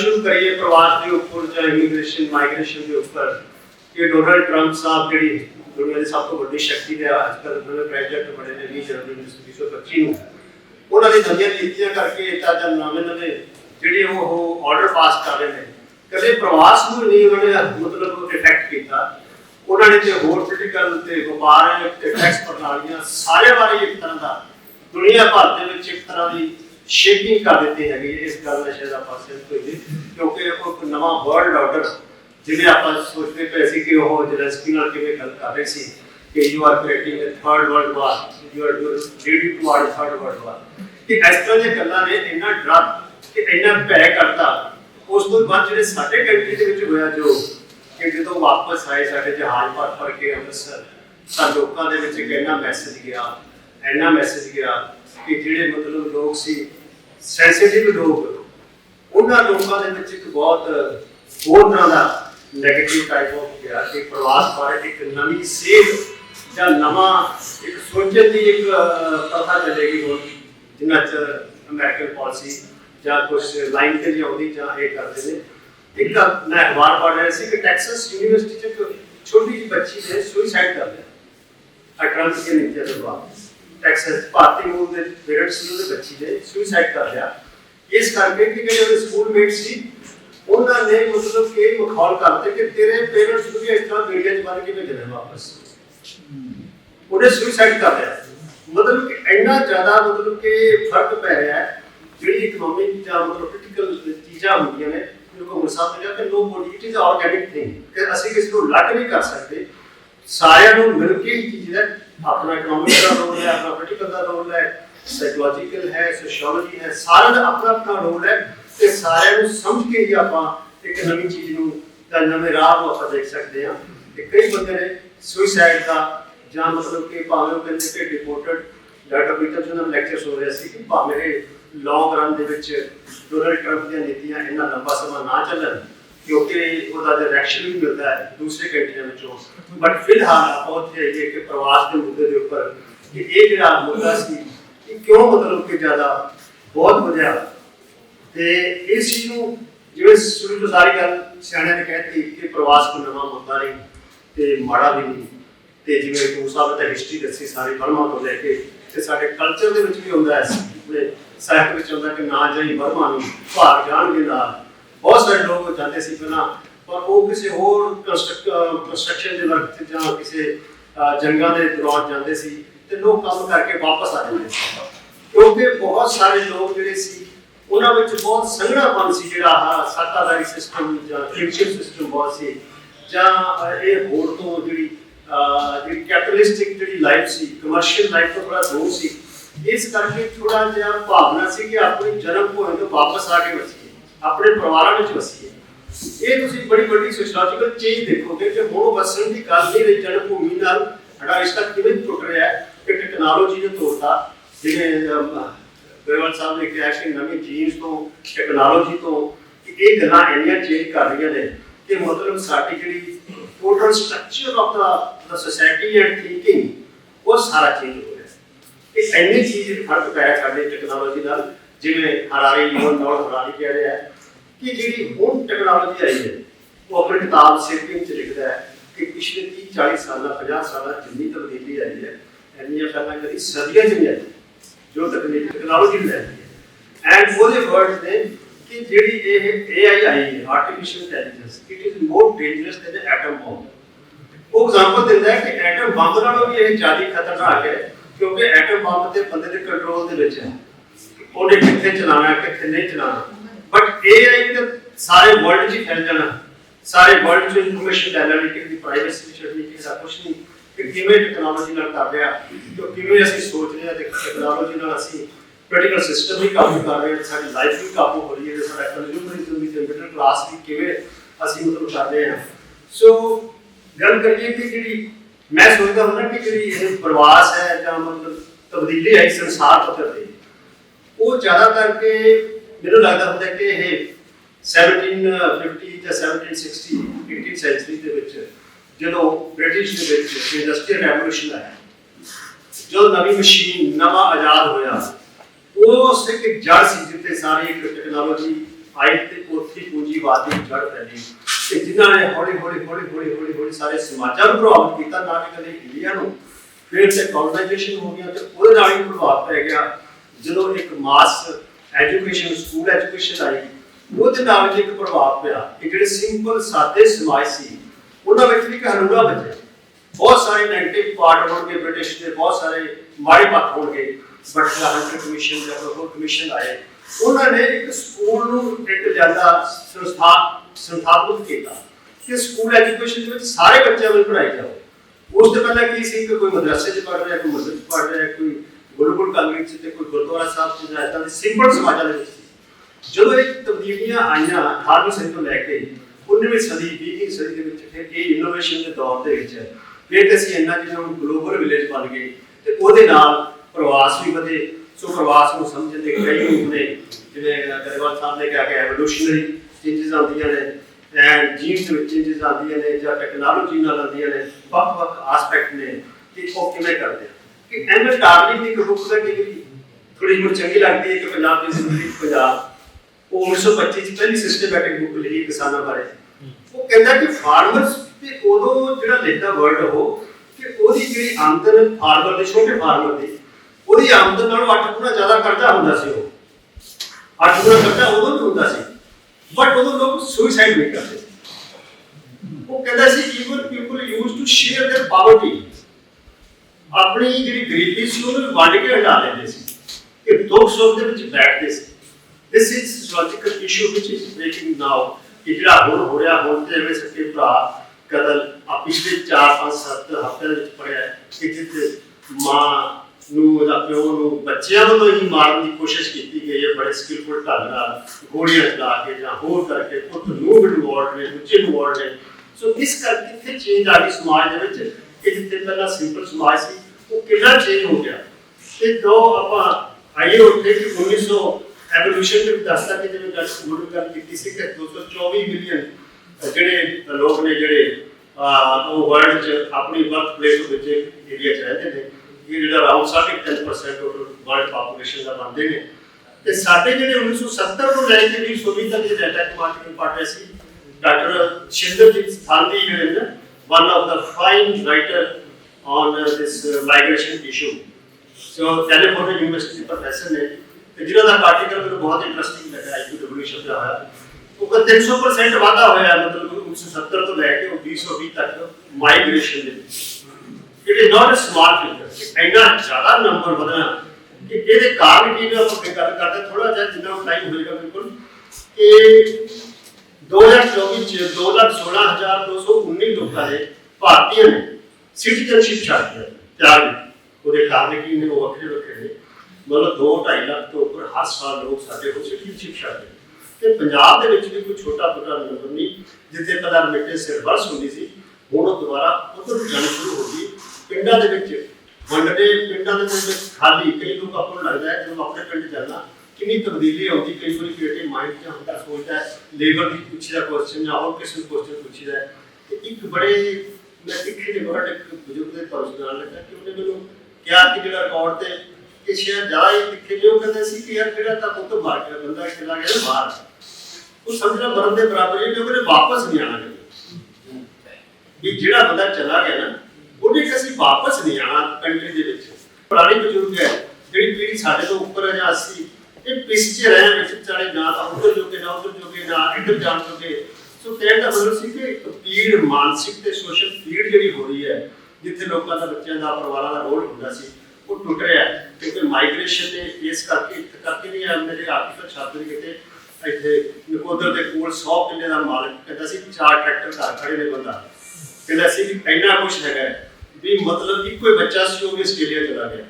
ਸ਼ੁਰੂ ਕਰੀਏ ਪ੍ਰਵਾਸ ਦੇ ਉੱਪਰ ਜਾਂ ਇਮੀਗ੍ਰੇਸ਼ਨ ਮਾਈਗ੍ਰੇਸ਼ਨ ਦੇ ਉੱਪਰ। ਕਿ ਡੋਨਲਡ ਟਰੰਪ ਸਾਹਿਬ ਜਿਹੜੀ ਦੁਨੀਆ ਦੀ ਸਭ ਤੋਂ ਵੱਡੀ ਸ਼ਕਤੀ ਦੇ ਅੱਜ ਕੱਲ੍ਹ ਉਹਨਾਂ ਪ੍ਰੈਜ਼ੀਡੈਂਟ ਬਣੇ ਨੇ 20 ਜਨਵਰੀ 1925 ਨੂੰ। ਉਹਨਾਂ ਦੀ ਨਵੀਆਂ ਨੀਤੀਆਂ ਕਰਕੇ ਤਾਂ ਜਾਂ ਨਵੇਂ ਨਵੇਂ ਜਿਹੜੇ ਉਹ ਆਰਡਰ ਪਾਸ ਕਰ ਰਹੇ ਨੇ। ਕਦੇ ਪ੍ਰਵਾਸ ਨੂੰ ਨਹੀਂ ਉਹਨਾਂ ਨੇ ਮਤਲਬ ਇਫੈਕਟ ਕੀਤਾ। ਉਹਨਾਂ ਨੇ ਤੇ ਹੋਰ ਪੋਲੀਟੀਕਲ ਤੇ ਵਪਾਰ ਤੇ ਟੈਕਸ ਪ੍ਰਣਾਲੀਆਂ ਸਾਰੇ ਬਾਰੇ ਇੱਕ ਤਰ੍ਹਾਂ ਦਾ ਦੁਨੀਆ ਭਰ ਦੇ ਵਿੱਚ ਇੱਕ ਤਰ੍ਹਾਂ ਦੀ ਸ਼ੇਕਿੰਗ ਕਰ ਦਿੱਤੀ ਹੈਗੀ ਇਸ ਗੱਲ ਦਾ ਸ਼ਾਇਦ ਆਪਾਂ ਸਹਿਮਤ ਹੋਈਏ ਕਿਉਂਕਿ ਇੱਕ ਨਵਾਂ ਵਰਲਡ ਆਰਡਰ ਜਿਹਦੇ ਆਪਾਂ ਸੋਚਦੇ ਪਏ ਸੀ ਕਿ ਉਹ ਜਲਸਕੀ ਨਾਲ ਕਿਵੇਂ ਗੱਲ ਕਰ ਰਹੇ ਸੀ ਕਿ you are creating a third world war you are leading toward third world war ਕਿ ਇਸ ਤਰ੍ਹਾਂ ਦੀਆਂ ਗੱਲਾਂ ਨੇ ਇੰਨਾ ਡਰ ਕਿ ਇੰਨਾ ਭੈ ਕਰਤਾ, ਉਸ ਤੋਂ ਬਾਅਦ ਜਿਹੜੇ ਸਾਡੇ ਕੰਟਰੀ ਦੇ ਵਿੱਚ ਹੋਇਆ ਜੋ ਕਿ ਜਦੋਂ ਵਾਪਸ ਆਏ ਸਾਡੇ ਜਹਾਜ਼ ਭਰ ਭਰ ਕੇ ਅੰਮ੍ਰਿਤਸਰ, ਤਾਂ ਲੋਕਾਂ ਦੇ ਵਿੱਚ ਇੱਕ ਇੰਨਾ ਮੈਸੇਜ ਗਿਆ, ਇੰਨਾ ਮੈਸੇਜ ਗਿਆ ਕਿ ਜਿਹੜੇ ਮਤਲਬ ਲੋਕ ਸੀ ਸੈਂਸਿਟਿਵ ਲੋਕ ਉਹਨਾਂ ਲੋਕਾਂ ਦੇ ਵਿੱਚ ਇੱਕ ਬਹੁਤ ਹੋਰ ਤਰ੍ਹਾਂ ਦਾ ਨੈਗੇਟਿਵ ਟਾਈਪ ਆਫ ਗਿਆ ਕਿ ਪ੍ਰਵਾਸ ਬਾਰੇ ਇੱਕ ਨਵੀਂ ਸੇਧ ਜਾਂ ਨਵਾਂ ਇੱਕ ਸੋਚਣ ਦੀ ਇੱਕ ਅਹ, ਪ੍ਰਥਾ ਚੱਲੇਗੀ ਹੁਣ ਜਿੰਨਾ ਚ ਅਮਰੀਕਨ ਪਾਲਿਸੀ ਜਾਂ ਕੁਝ ਲਾਈਨ ਤੇ ਨਹੀਂ ਆਉਂਦੀ ਜਾਂ ਇਹ ਕਰਦੇ ਨੇ। ਇੱਕ ਮੈਂ ਅਖਬਾਰ ਪੜ੍ਹ ਰਿਹਾ ਸੀ ਕਿ ਟੈਕਸਸ ਯੂਨੀਵਰਸਿਟੀ ਚ ਇੱਕ ਛੋਟੀ ਜਿਹੀ ਬੱਚੀ ਨੇ ਸੁਸਾਈਡ ਕਰ ਲਿਆ ਅਟਰੰਪ ਦੇ ਨੀਤੀ ਦੇ ਬਾਅਦ। ਟੈਕਸਸ ਭਾਰਤੀ ਮੂਲ ਦੇ ਪੇਰੈਂਟਸ ਨੂੰ ਉਹਦੇ ਬੱਚੀ ਨੇ ਸੁਸਾਈਡ ਕਰ ਲਿਆ ਇਸ ਕਰਕੇ ਕਿ ਜਿਹੜੇ ਉਹਦੇ ਸਕੂਲਮੇਟ ਸੀ ਉਹਨਾਂ ਨੇ ਮਤਲਬ ਕਿ ਮਖੌਲ ਕਰਤੇ ਕਿ ਤੇਰੇ ਪੇਰੈਂਟਸ ਨੂੰ ਵੀ ਇਸ ਤਰ੍ਹਾਂ ਮੀਡੀਆ 'ਚ ਬੰਨ ਕੇ ਭੇਜਣਾ ਵਾਪਸ ਉਹਨੇ ਸੁਸਾਈਡ ਕਰ ਲਿਆ ਮਤਲਬ ਕਿ ਇੰਨਾ ਜ਼ਿਆਦਾ ਮਤਲਬ ਕਿ ਫ਼ਰਕ ਪੈ ਰਿਹਾ ਹੈ ਜਿਹੜੀ ਇਕਨੋਮਿਕ ਜਾਂ ਮਤਲਬ ਪੋਲੀਟੀਕਲ ਚੀਜ਼ਾਂ ਹੁੰਦੀਆਂ ਨੇ ਜੋ ਕੋ ਸਾਹਿਬ ਨੇ ਕਿਹਾ ਕਿ no body it is organic thing ਕਿ ਅਸੀਂ ਕਿਸੇ ਨੂੰ ਲੱਗ ਨਹੀਂ ਕਰ ਸਕਦੇ ਸਾਰਿਆਂ ਨੂੰ ਮਿਲ ਕੇ ਹੀ ਚੀਜ਼ ਹੈ। ਆਪਣਾ ਇਕਨੋਮਿਕ ਦਾ ਰੋਲ ਹੈ, ਆਪਣਾ ਪੋਲੀਟੀਕਲ ਦਾ ਰੋਲ ਹੈ ਸਾਈਕੋਲੋਜੀਕਲ ਹੈ ਸੋਸ਼ੀਓਲੋਜੀ ਹੈ, ਸਾਰਿਆਂ ਦਾ ਆਪਣਾ ਆਪਣਾ ਰੋਲ ਹੈ ਤੇ ਸਾਰਿਆਂ ਨੂੰ ਸਮਝ ਕੇ ਹੀ ਆਪਾਂ ਇੱਕ ਨਵੀਂ ਚੀਜ਼ ਨੂੰ, ਜਾਂ ਨਵੇਂ ਰਾਹ ਨੂੰ ਆਪਾਂ ਦੇਖ ਸਕਦੇ ਹਾਂ। ਤੇ ਕਈ ਬੰਦੇ ਨੇ ਸੁਸਾਈਡ ਦਾ, ਜਾਂ ਮਤਲਬ ਕਿ ਭਾਵੇਂ ਉਹ ਕਹਿੰਦੇ ਕਿ ਡਿਪੋਰਟਡ ਡਾਕਟਰ ਪੀਟਰਸਨ ਦਾ ਲੈਕਚਰ ਹੋ ਰਿਹਾ ਸੀ ਕਿ ਭਾਵੇਂ ਲੌਂਗ ਰਨ ਦੇ ਵਿੱਚ ਡੋਨਲਡ ਟਰੰਪ ਦੀਆਂ ਨੀਤੀਆਂ ਇੰਨਾ ਲੰਬਾ ਸਮਾਂ ਨਾ ਚੱਲਣ ਕਿਉਂਕਿ ਉਹਦਾ ਡਾਇਰੈਕਸ਼ਨ ਵੀ ਮਿਲਦਾ ਹੈ, ਦੂਸਰੇ ਕੰਟਰੀਆਂ ਵਿੱਚੋਂ। ਬਟ ਫਿਲਹਾਲ ਆਪਾਂ ਉੱਥੇ ਆਈਏ ਕਿ ਪ੍ਰਵਾਸ ਦੇ ਮੁੱਦੇ ਦੇ ਉੱਪਰ ਕਿ ਇਹ ਜਿਹੜਾ ਮੁੱਦਾ ਸੀ ਕਿ ਕਿਉਂ ਮਤਲਬ ਕਿ ਜ਼ਿਆਦਾ ਬਹੁਤ ਵਧਿਆ। ਤੇ ਇਸ ਚੀਜ਼ ਨੂੰ ਜਿਵੇਂ ਸ਼ੁਰੂ ਤੋਂ ਸਾਰੀ ਗੱਲ ਸਿਆਣਿਆਂ ਨੇ ਕਹਿਤੀ ਕਿ ਪ੍ਰਵਾਸ ਕੋਈ ਨਵਾਂ ਮੁੱਦਾ ਨਹੀਂ ਤੇ ਮਾੜਾ ਵੀ ਨਹੀਂ। ਤੇ ਜਿਵੇਂ ਗੁਰੂ ਸਾਹਿਬ ਦਾ ਹਿਸਟਰੀ ਦੱਸੀ, ਸਾਰੀ ਬਰਮਾ ਤੋਂ ਲੈ ਕੇ ਤੇ ਸਾਡੇ ਕਲਚਰ ਦੇ ਵਿੱਚ ਵੀ ਹੁੰਦਾ ਹੈ ਸਾਹਿਤ ਵਿੱਚ ਹੁੰਦਾ ਕਿ ਨਾ ਜਾਈ ਬਰਮਾ ਨੂੰ ਭਾਰ ਜਾਣਗੇ ਨਾਲ ਬਹੁਤ ਸਾਰੇ ਲੋਕ ਜਾਂਦੇ ਸੀ ਪਹਿਲਾਂ, ਪਰ ਉਹ ਕਿਸੇ ਹੋਰ ਕੰਸਟਰਕਸ਼ਨ ਦੇ ਵਕਤ ਜਾਂ ਕਿਸੇ ਜੰਗਾਂ ਦੇ ਦੌਰਾਨ ਜਾਂਦੇ ਸੀ ਤੇ ਲੋਕ ਕੰਮ ਕਰਕੇ ਵਾਪਸ ਆ ਜਾਂਦੇ ਸੀ। ਕਿਉਂਕਿ ਬਹੁਤ ਸਾਰੇ ਲੋਕ ਜਿਹੜੇ ਸੀ, ਉਹਨਾਂ ਵਿੱਚ ਬਹੁਤ ਸੰਘਣਾਪਨ ਸੀ ਜਿਹੜਾ ਆਹ ਸੱਤਾਧਾਰੀ ਸਿਸਟਮ ਜਾਂ ਫਿਕਸ਼ਨ ਸਿਸਟਮ ਬਹੁਤ ਸੀ। ਜਾਂ ਇਹ ਹੋਰ ਤੋਂ ਜਿਹੜੀ ਜਿਹੜੀ ਕੈਪੀਟਲਿਸਟਿਕ ਜਿਹੜੀ ਲਾਈਫ ਸੀ ਕਮਰਸ਼ੀਅਲ ਲਾਈਫ ਤੋਂ ਬੜਾ ਦੂਰ ਸੀ। ਇਸ ਕਰਕੇ ਥੋੜਾ ਜਿਹਾ ਭਾਵਨਾ ਸੀ ਕਿ ਆਪਣੀ ਜਨਮ ਭੂਮੀ ਤੋਂ ਵਾਪਸ ਆ ਕੇ ਵਸੀਏ ਆਪਣੇ ਪਰਿਵਾਰਾਂ ਵਿੱਚ ਵਸੀਏ। ਇਹ ਤੁਸੀਂ ਬੜੀ ਵੱਡੀ ਸੋਸ਼ੀਓਲੋਜੀਕਲ ਚੇਂਜ ਦੇਖੋਗੇ ਕਿ ਹੁਣ ਵਸਣ ਦੀ ਗੱਲ ਨਹੀਂ ਰਹੀ ਜਨਮ ਭੂਮੀ ਨਾਲ ਸਾਡਾ ਰਿਸ਼ਤਾ ਕਿਵੇਂ ਟੁੱਟ ਰਿਹਾ ਹੈ, ਕਿ ਟੈਕਨੋਲੋਜੀ ਨੇ ਤੋੜਤਾ ਜਿਵੇਂ ਗਰੇਵਾਲ ਸਾਹਿਬ ਨੇ ਕਿਹਾ ਕਿ ਨਵੀਂ ਜੀਨਸ ਤੋਂ ਟੈਕਨੋਲੋਜੀ ਤੋਂ ਇਹ ਗੱਲਾਂ ਇੰਨੀਆਂ ਚੇਂਜ ਕਰ ਰਹੀਆਂ ਨੇ ਕਿ ਮਤਲਬ ਸਾਡੀ ਜਿਹੜੀ total structure of the society and thinking ਉਹ ਸਾਰਾ ਚੇਂਜ ਹੋ ਰਿਹਾ ਹੈ। ਇਹ ਇੰਨੀ ਚੀਜ਼ ਫ਼ਰਕ ਪੈ ਰਿਹਾ ਸਾਡੇ ਟੈਕਨੋਲੋਜੀ ਨਾਲ ਜਿਵੇਂ ਹਰਾਰੀ ਯੂਨ ਨਾਲ ਹਰਾਰੀ ਕਹਿ ਰਿਹਾ ਹੈ ਕਿ ਜਿਹੜੀ ਹੁਣ ਟੈਕਨੋਲੋਜੀ ਆਈ ਹੈ, ਉਹ ਆਪਣੇ ਕਿਤਾਬ ਸੇਪਿੰਗ ਚ ਲਿਖਦਾ ਹੈ ਕਿ ਪਿਛਲੇ 30 40 ਸਾਲਾਂ 50 ਸਾਲਾਂ 'ਚ ਜਿੰਨੀ ਤਬਦੀਲੀ ਆਈ ਹੈ, ਇੰਨੀਆਂ ਪਹਿਲਾਂ ਕਦੀ ਸਦੀਆਂ ਚ ਨਹੀਂ ਆਈ, ਜੋ ਤਕਨੀਕ ਟੈਕਨੋਲੋਜੀ ਲੈ ਐਂਡ ਉਹਦੇ ਵਰਡਸ ਨੇ ਕਿ ਜਿਹੜੀ ਇਹ AI ਆਈ ਹੈ artificial intelligence it is more dangerous than atom bomb ਉਹ ਐਗਜ਼ਾਮਪਲ ਦਿੰਦਾ ਹੈ ਕਿ ਐਟਮ ਬੰਬ ਨਾਲੋਂ ਵੀ ਇਹ ਜ਼ਿਆਦਾ ਖਤਰਨਾਕ ਹੈ, ਕਿਉਂਕਿ ਐਟਮ ਬੰਬ ਤੇ ਬੰਦੇ ਦੇ ਕੰਟਰੋਲ ਦੇ ਵਿੱਚ ਹੈ। ਉਹਨੇ ਕਿੱਥੇ ਚਲਾਉਣਾ, ਕਿੱਥੇ ਨਹੀਂ ਚਲਾਉਣਾ। ਬਟ AI ਤੇ ਸਾਰੇ ਵਰਲਡ 'ਚ ਫੈਲ ਜਾਣਾ। ਸਾਰੇ ਵਰਲਡ 'ਚ ਇਨਫੋਰਮੇਸ਼ਨ ਲੈ ਲੈਣੀ ਕਿ ਪ੍ਰਾਈਵੇਸੀ ਛੱਡਣੀ ਕਿਸੇ ਦਾ ਕੁਝ ਨਹੀਂ। ਕਿ ਕਿਵੇਂ ਟੈਕਨੋਲੋਜੀ ਨਾਲ ਕਰ ਰਿਹਾ ਕਿ ਕਿਵੇਂ ਅਸੀਂ ਸੋਚ ਰਹੇ ਹਾਂ ਤੇ ਟੈਕਨੋਲੋਜੀ ਨਾਲ ਅਸੀਂ ਪੋਲੀਟੀਕਲ ਸਿਸਟਮ ਵੀ ਕਾਬੂ ਕਰ ਰਹੇ ਹਾਂ, ਸਾਡੀ ਲਾਈਫ ਵੀ ਕਾਬੂ ਹੋ ਰਹੀ ਹੈ ਸਾਡਾ ਕੰਜ਼ਿਊਮਰਿਜ਼ਮ ਵੀ ਤੇ ਮਿਡਲ ਕਲਾਸ ਵੀ ਕਿਵੇਂ ਅਸੀਂ ਮਤਲਬ ਕਰ ਰਹੇ ਹਾਂ। ਸੋ ਗੱਲ ਕਰੀਏ ਕਿ ਜਿਹੜੀ ਮੈਂ ਸੋਚਦਾ ਹੁੰਦਾ ਕਿ ਜਿਹੜੀ ਇਹ ਪ੍ਰਵਾਸ ਹੈ ਜਾਂ ਮਤਲਬ ਤਬਦੀਲੀ ਆਈ ਸੰਸਾਰ ਪੱਧਰ ਤੇ ਉਹ ਜ਼ਿਆਦਾ ਕਰਕੇ ਮੈਨੂੰ ਲੱਗਦਾ ਹੁੰਦਾ ਕਿ ਇਹ 1750 ਜਾਂ 1760 18th ਸੈਂਚੁਰੀ ਦੇ ਵਿੱਚ ਜਦੋਂ ਬ੍ਰਿਟਿਸ਼ ਦੇ ਵਿੱਚ ਇੰਡਸਟਰੀਅਲ ਰੈਵੋਲੂਸ਼ਨ ਆਇਆ, ਜਦੋਂ ਨਵੀਂ ਮਸ਼ੀਨ ਨਵਾਂ ਆਜ਼ਾਦ ਹੋਇਆ ਉਹ ਇੱਕ ਜੜ ਸੀ ਜਿੱਥੇ ਸਾਰੀ ਟੈਕਨੋਲੋਜੀ ਆਈ ਤੇ ਉੱਥੇ ਪੂਰੀ ਅੱਤਵਾਦੀ ਜੜ ਫੈਲੀ। ਤੇ ਜਿਨ੍ਹਾਂ ਨੇ ਹੌਲੀ ਹੌਲੀ ਹੌਲੀ ਹੌਲੀ ਹੌਲੀ ਹੌਲੀ ਸਾਰੇ ਸਮਾਜਾਂ ਨੂੰ ਪ੍ਰਭਾਵਿਤ ਕੀਤਾ, ਨਾ ਕਿ ਕਦੇ ਇੰਡੀਆ ਨੂੰ, ਫਿਰ ਤੇ ਕਲੋਨਾਈਜੇਸ਼ਨ ਹੋ ਗਿਆ ਤੇ ਉਹਦੇ ਨਾਲ ਹੀ ਪ੍ਰਭਾਵ ਪੈ ਗਿਆ। ਜਦੋਂ ਇੱਕ ਮਾਸ ਐਜੂਕੇਸ਼ਨ ਸਕੂਲ ਐਜੂਕੇਸ਼ਨ ਆਈ, ਉਹਦੇ ਨਾਲ ਵੀ ਇੱਕ ਪ੍ਰਭਾਵ ਪਿਆ। ਕਿ ਜਿਹੜੇ ਸਿੰਪਲ ਸਾਦੇ ਸਮਾਜ ਸੀ, ਉਹਨਾਂ ਵਿੱਚ ਵੀ ਇੱਕ ਹਨੂਰਾ ਬਹੁਤ ਸਾਰੇ ਨੈਗੇਟਿਵ ਪਾਰਟ ਹੋਣਗੇ ਬ੍ਰਿਟਿਸ਼ ਦੇ, ਬਹੁਤ ਸਾਰੇ ਮਾੜੇ ਪੱਖ ਹੋਣਗੇ। ਬਟ ਹੰਟਰ ਕਮਿਸ਼ਨ ਜਾਂ ਪ੍ਰੋਪਰ ਕਮਿਸ਼ਨ ਆਏ। ਉਹਨਾਂ ਨੇ ਇੱਕ ਸਕੂਲ ਨੂੰ ਇੱਕ ਜ਼ਿਆਦਾ ਸੰਸਥਾ, ਸੰਸਥਾਪਿਤ ਕੀਤਾ ਕਿ ਸਕੂਲ ਐਜੂਕੇਸ਼ਨ ਦੇ ਵਿੱਚ ਸਾਰੇ ਬੱਚਿਆਂ ਨੂੰ ਪੜ੍ਹਾਈ ਜਾਵੇ। ਉਸ ਤੋਂ ਪਹਿਲਾਂ ਕੀ ਸੀ ਕਿ ਕੋਈ ਮਦਰਸੇ 'ਚ ਪੜ੍ਹ ਰਿਹਾ, ਕੋਈ ਮਸਜਿਦ 'ਚ ਪੜ੍ਹ ਰਿਹਾ, ਕੋਈ ਗੁਰੂਕੁਲ ਕਾਲਜ 'ਚ ਤੇ ਕੋਈ ਗੁਰਦੁਆਰਾ ਸਾਹਿਬ 'ਚ ਜਾਂ ਏਦਾਂ ਦੇ ਸਿੰਪਲ ਸਮਾਜਾਂ ਦੇ ਵਿੱਚ ਸੀ। ਜਦੋਂ ਇਹ ਤਬਦੀਲੀਆਂ ਆਈਆਂ 18ਵੀਂ ਸਦੀ ਤੋਂ ਲੈ ਕੇ 19ਵੀਂ ਸਦੀ 20ਵੀਂ ਸਦੀ ਦੇ ਵਿੱਚ ਫਿਰ ਇਹ ਇਨੋਵੇਸ਼ਨ ਦੇ ਦੌਰ ਦੇ ਵਿੱਚ ਫਿਰ ਅਸੀਂ ਇੰਨਾ ਜਿਹਨਾਂ ਨੂੰ ਗਲੋਬਲ ਵਿਲੇਜ ਬਣ ਗਏ ਤੇ ਉਹਦੇ ਨਾਲ ਪ੍ਰਵਾਸ ਵੀ ਵਧੇ। ਸੋ ਪ੍ਰਵਾਸ ਨੂੰ ਸਮਝਣ ਦੇ ਕਈ ਰੂਪ ਨੇ। ਜਿਵੇਂ ਗਰੇਵਾਲ ਸਾਹਿਬ ਨੇ ਕਿਹਾ ਕਿ ਐਵੋਲੂਸ਼ਨਰੀ ਚੇਂਜਸ ਆਉਂਦੀਆਂ ਨੇ ਐਂਡ ਜੀਨਸ ਵਿੱਚ ਚੇਂਜਸ ਆਉਂਦੀਆਂ ਨੇ ਜਾਂ ਟੈਕਨੋਲੋਜੀ ਨਾਲ ਆਉਂਦੀਆਂ ਨੇ। ਵੱਖ-ਵੱਖ ਐਸਪੈਕਟ ਨੇ ਕਿ ਉਹ ਕਿਵੇਂ ਕਰਦੇ ਆ? ਕਿ ਐਮਐਲ ਡਾਰਲਿੰਗ ਦੀ ਇੱਕ ਬੁੱਕ ਦਾ ਕਿ ਥੋੜੀ ਜਿਹੀ ਮੈਨੂੰ ਚੰਗੀ ਲੱਗਦੀ ਹੈ ਕਿ ਪੰਜਾਬ ਦੀ ਜ਼ਿੰਦਗੀ ਪੰਜਾਬ ਉਹ 1925 ਚ ਪਹਿਲੀ ਸਿਸਟਮੈਟਿਕ ਬੁੱਕ ਲਿਖੀ ਕਿਸਾਨਾਂ ਬਾਰੇ ਉਹ ਕਹਿੰਦਾ ਕਿ ਫਾਰਮਰਸ ਤੇ ਉਦੋਂ ਜਿਹੜਾ ਲਿਖਦਾ ਵਰਡ ਉਹ ਕਿ ਉਹਦੀ ਜਿਹੜੀ ਆਮਦਨ ਫਾਰਮਰ ਦੇ ਛੋਟੇ ਫਾਰਮਰ ਦੀ ਉਹਦੀ ਆਮਦਨ ਨਾਲੋਂ 8 ਗੁਣਾ ਜ਼ਿਆਦਾ ਕਰਜ਼ਾ ਹੁੰਦਾ ਸੀ ਉਹ 8 ਗੁਣਾ ਕਰਜ਼ਾ ਉਦੋਂ ਵੀ ਹੁੰਦਾ ਸੀ ਬਟ ਉਦੋਂ ਲੋਕ ਸੁਸਾਈਡ ਨਹੀਂ ਕਰਦੇ ਸੀ ਉਹ ਕਹਿੰਦਾ ਸੀ even people use to share their poverty ਆਪਣੀ ਜਿਹੜੀ ਗਰੀਬੀ ਸੀ, ਉਹਨੂੰ ਵੰਡ ਕੇ ਹਟਾ ਲੈਂਦੇ ਸੀ। ਕਿ ਦੁੱਖ ਸੁੱਖ ਦੇ ਵਿੱਚ ਬੈਠਦੇ ਸੀ। This is logical issue which is breaking now ਕਿ ਜਿਹੜਾ ਹੁਣ ਹੋ ਰਿਹਾ, ਹੁਣ ਤੇ ਐਵੇਂ ਸੱਚੇ ਭਰਾ ਕਤਲ ਆ ਪਿਛਲੇ 4 5 7 ਹਫ਼ਤਿਆਂ ਵਿੱਚ ਪੜਿਆ ਕਿ ਜਿੱਥੇ ਮਾਂ ਨੂੰ ਜਾਂ ਪਿਓ ਨੂੰ, ਬੱਚਿਆਂ ਵੱਲੋਂ ਹੀ ਮਾਰਨ ਦੀ ਕੋਸ਼ਿਸ਼ ਕੀਤੀ ਗਈ ਹੈ, ਬੜੇ ਸਕਿਲਫੁਲ ਢੰਗ ਨਾਲ ਗੋਲੀਆਂ ਚਲਾ ਕੇ ਜਾਂ ਹੋਰ ਕਰਕੇ ਪੁੱਤ ਨੂੰ ਵੀ ਵਾਰਡ ਨੇ ਬੱਚੇ ਨੂੰ ਵਾਰਡ ਨੇ। ਸੋ ਇਸ ਕਰਕੇ ਇੱਥੇ ਚੇਂਜ ਆ ਗਈ ਸਮਾਜ ਦੇ ਵਿੱਚ। ਕਿ ਜਿੱਥੇ ਪਹਿਲਾਂ ਸਿੰਪਲ ਸਮਾਜ ਸੀ ਉਹ ਕਿੰਨਾ ਚੇਂਜ ਹੋ ਗਿਆ? ਤੇ ਦੋ ਆਪਾਂ ਆਈਏ ਉੱਥੇ ਕਿ 1900 ਐਵੋਲੂਸ਼ਨ ਦੇ ਵਿੱਚ ਦੱਸਦਾ ਕਿ ਜਿਵੇਂ ਗੱਲ ਗੁਰੂ ਗੱਲ ਕੀਤੀ ਸੀ ਕਿ 224 ਮਿਲੀਅਨ ਜਿਹੜੇ ਲੋਕ ਨੇ ਜਿਹੜੇ ਅਹ, ਉਹ ਵਰਲਡ 'ਚ ਆਪਣੀ ਬਰਥ ਪਲੇਸ ਵਿੱਚ ਏਰੀਆ 'ਚ ਰਹਿੰਦੇ ਨੇ ਇਹ ਜਿਹੜਾ ਅਰਾਊਂਡ 10% ਟੋਟਲ ਵਰਲਡ ਪਾਪੂਲੇਸ਼ਨ ਦਾ ਬਣਦੇ ਨੇ। ਤੇ ਸਾਡੇ ਜਿਹੜੇ 1970 ਤੋਂ ਲੈ ਕੇ 2020 ਤੱਕ ਦੇ ਡਾਟਾ ਕਮਾਂਡ ਪੜ੍ਹ ਰਹੇ ਸੀ ਡਾਕਟਰ ਸ਼ਿੰਦਰਜੀਤ ਸਥਾਨੀ ਜਿਹੜੇ ਨੇ one of the fine writer on uh, this uh, migration issue. So California university ਦੇ ਪ੍ਰੋਫੈਸਰ ਨੇ ਤੇ ਜਿਨ੍ਹਾਂ ਦਾ ਆਰਟੀਕਲ ਮੈਨੂੰ ਬਹੁਤ ਇੰਟਰਸਟਿੰਗ ਲੱਗਾ ਆਈਕਿਊਡਬਲਯੂ ਸ਼ਬਦ ਹੋਇਆ ਉਹ ਕਹਿੰਦੇ 300% ਵਾਧਾ ਹੋਇਆ ਮਤਲਬ 1970 ਤੋਂ ਲੈ ਕੇ ਉਹ 2020 ਤੱਕ ਮਾਈਗ੍ਰੇਸ਼ਨ ਦੇ ਵਿੱਚ it is not a small figure ਇੰਨਾ ਜ਼ਿਆਦਾ ਨੰਬਰ ਵਧਣਾ ਕਿ ਇਹਦੇ ਕਾਰਨ ਕੀ ਨੇ ਆਪਾਂ ਫਿਰ ਗੱਲ ਕਰਦੇ ਥੋੜਾ ਜਿਹਾ ਜਿੰਨਾ ਟਾਈਮ ਹੋਏਗਾ ਬਿਲਕੁਲ ਕਿ 2024 ਚ 216219 ਲੋਕਾਂ ਨੇ ਭਾਰਤੀਆਂ ਨੇ ਸਿਟੀਜ਼ਨਸ਼ਿਪ ਛੱਡ ਦਿੱਤੀ। ਤਿਆਰ ਉਹਦੇ ਕਾਰਨ ਕੀ ਨੇ? ਉਹ ਵੱਖਰੇ ਵੱਖਰੇ ਨੇ। ਮਤਲਬ 2 2.5 ਲੱਖ ਤੋਂ ਉੱਪਰ ਹਰ ਸਾਲ ਲੋਕ ਸਾਡੇ ਕੋਲ ਸਿਟੀਜ਼ਨਸ਼ਿਪ ਛੱਡਦੇ ਨੇ ਤੇ ਪੰਜਾਬ ਦੇ ਵਿੱਚ ਵੀ ਕੋਈ ਛੋਟਾ ਬੁੱਢਾ ਨੰਬਰ ਨਹੀਂ, ਜਿੱਥੇ ਪਹਿਲਾਂ ਮਿੱਟੇ ਸਿਰ ਵਰਸ ਹੁੰਦੀ ਸੀ, ਹੁਣ ਉਹ ਦੁਬਾਰਾ ਉਧਰ ਜਾਣੀ ਸ਼ੁਰੂ ਹੋ ਗਈ। ਪਿੰਡਾਂ ਦੇ ਵਿੱਚ ਵੰਡਦੇ ਪਿੰਡਾਂ ਦੇ ਵਿੱਚ ਖਾਲੀ ਕਈ ਲੋਕ ਆਪਾਂ ਨੂੰ ਲੱਗਦਾ ਹੈ, ਜਦੋਂ ਆਪਣੇ ਪਿੰਡ ਜਾਣਾ ਕਿੰਨੀ ਤਬਦੀਲੀ ਆਉਂਦੀ ਕਈ ਵਾਰੀ ਕ੍ਰੀਏਟਿਵ ਮਾਈਂਡ ਜਾਂ ਹੁੰਦਾ ਸੋਚਦਾ ਲੇਬਰ ਦੀ ਪੁੱਛੀਦਾ ਕੁਐਸਚਨ ਜਾਂ ਹੋਰ ਕਿਸੇ ਕੁਐਸਚਨ ਪੁੱਛੀਦਾ ਹੈ। ਤੇ ਇੱਕ ਬੜੇ ਮੈਂ ਦੇਖੇ ਨੇ ਬੜਾ ਇੱਕ ਬਜ਼ੁਰਗ ਦੇ ਤਰਸ ਨਾਲ ਲੱਗਾ ਕਿ ਉਹਨੇ ਮੈਨੂੰ ਕਿਹਾ ਕਿ ਜਿਹੜਾ ਰਿਕਾਰਡ ਤੇ ਕਿ ਸ਼ਾਇਦ ਜ਼ਿਆਦਾ ਹੀ ਲਿਖੇ ਜੋ ਕਹਿੰਦੇ ਸੀ ਕਿ ਯਾਰ ਜਿਹੜਾ ਤਾਂ ਪੁੱਤ ਮਾਰ ਗਿਆ, ਬੰਦਾ ਚਲਾ ਗਿਆ ਨਾ ਬਾਹਰ ਉਹ ਸਮਝਣਾ ਮਰਨ ਦੇ ਬਰਾਬਰ ਹੈ ਕਿ ਉਹਨੇ ਵਾਪਸ ਨਹੀਂ ਆਣਾ ਵੀ ਜਿਹੜਾ ਬੰਦਾ ਚਲਾ ਗਿਆ ਨਾ, ਉਹਨੇ ਕਦੀ ਵਾਪਸ ਨਹੀਂ ਆਣਾ ਕੰਟਰੀ ਦੇ ਵਿੱਚ। ਪੁਰਾਣੀ ਬਜ਼ੁਰਗ ਹੈ, ਜਿਹੜੀ ਪੀੜ੍ਹੀ ਸਾਡੇ ਤੋਂ ਉੱਪਰ ਹੈ ਜਾਂ ਅਸੀਂ ਇਹ ਪਿੱਛੇ ਰਹਿਣ ਵਿੱਚ ਚਾਲੇ ਨਾ ਤਾਂ ਉੱਧਰ ਜੋਗੇ, ਨਾ ਉੱਧਰ ਜੋਗੇ, ਨਾ ਇੱਧਰ ਜਾਣ ਜੋਗੇ। ਸੋ ਕਹਿਣ ਦਾ ਮਤਲਬ ਸੀ ਕਿ ਇੱਕ ਪੀੜ, ਮਾਨਸਿਕ ਤੇ ਸੋਸ਼ਲ ਪੀੜ ਜਿਹੜੀ ਹੋ ਰਹੀ ਹੈ, ਜਿੱਥੇ ਲੋਕਾਂ ਦਾ ਬੱਚਿਆਂ ਦਾ, ਪਰਿਵਾਰਾਂ ਦਾ ਰੋਲ ਹੁੰਦਾ ਸੀ, ਉਹ ਟੁੱਟ ਰਿਹਾ ਕਿਉਂਕਿ ਮਾਈਗ੍ਰੇਸ਼ਨ ਦੇ ਇਸ ਕਰਕੇ ਇੱਕ ਕਰਕੇ ਨਹੀਂ ਆ ਮੇਰੇ ਆਰਟੀਕਲ ਛਾਪਦੇ ਨੇ ਕਿਤੇ। ਇੱਥੇ ਨਕੋਦਰ ਦੇ ਕੋਲ 100 ਕਿੱਲੇ ਦਾ ਮਾਲਕ ਕਹਿੰਦਾ ਸੀ, ਚਾਰ ਟਰੈਕਟਰ ਘਰ ਖੜੇ ਨੇ ਬੰਦਾ। ਕਹਿੰਦਾ ਸੀ ਕਿ ਇੰਨਾ ਕੁਛ ਹੈਗਾ ਵੀ ਮਤਲਬ ਇੱਕੋ ਹੀ ਬੱਚਾ ਸੀ, ਉਹ ਵੀ ਆਸਟ੍ਰੇਲੀਆ ਚਲਾ ਗਿਆ।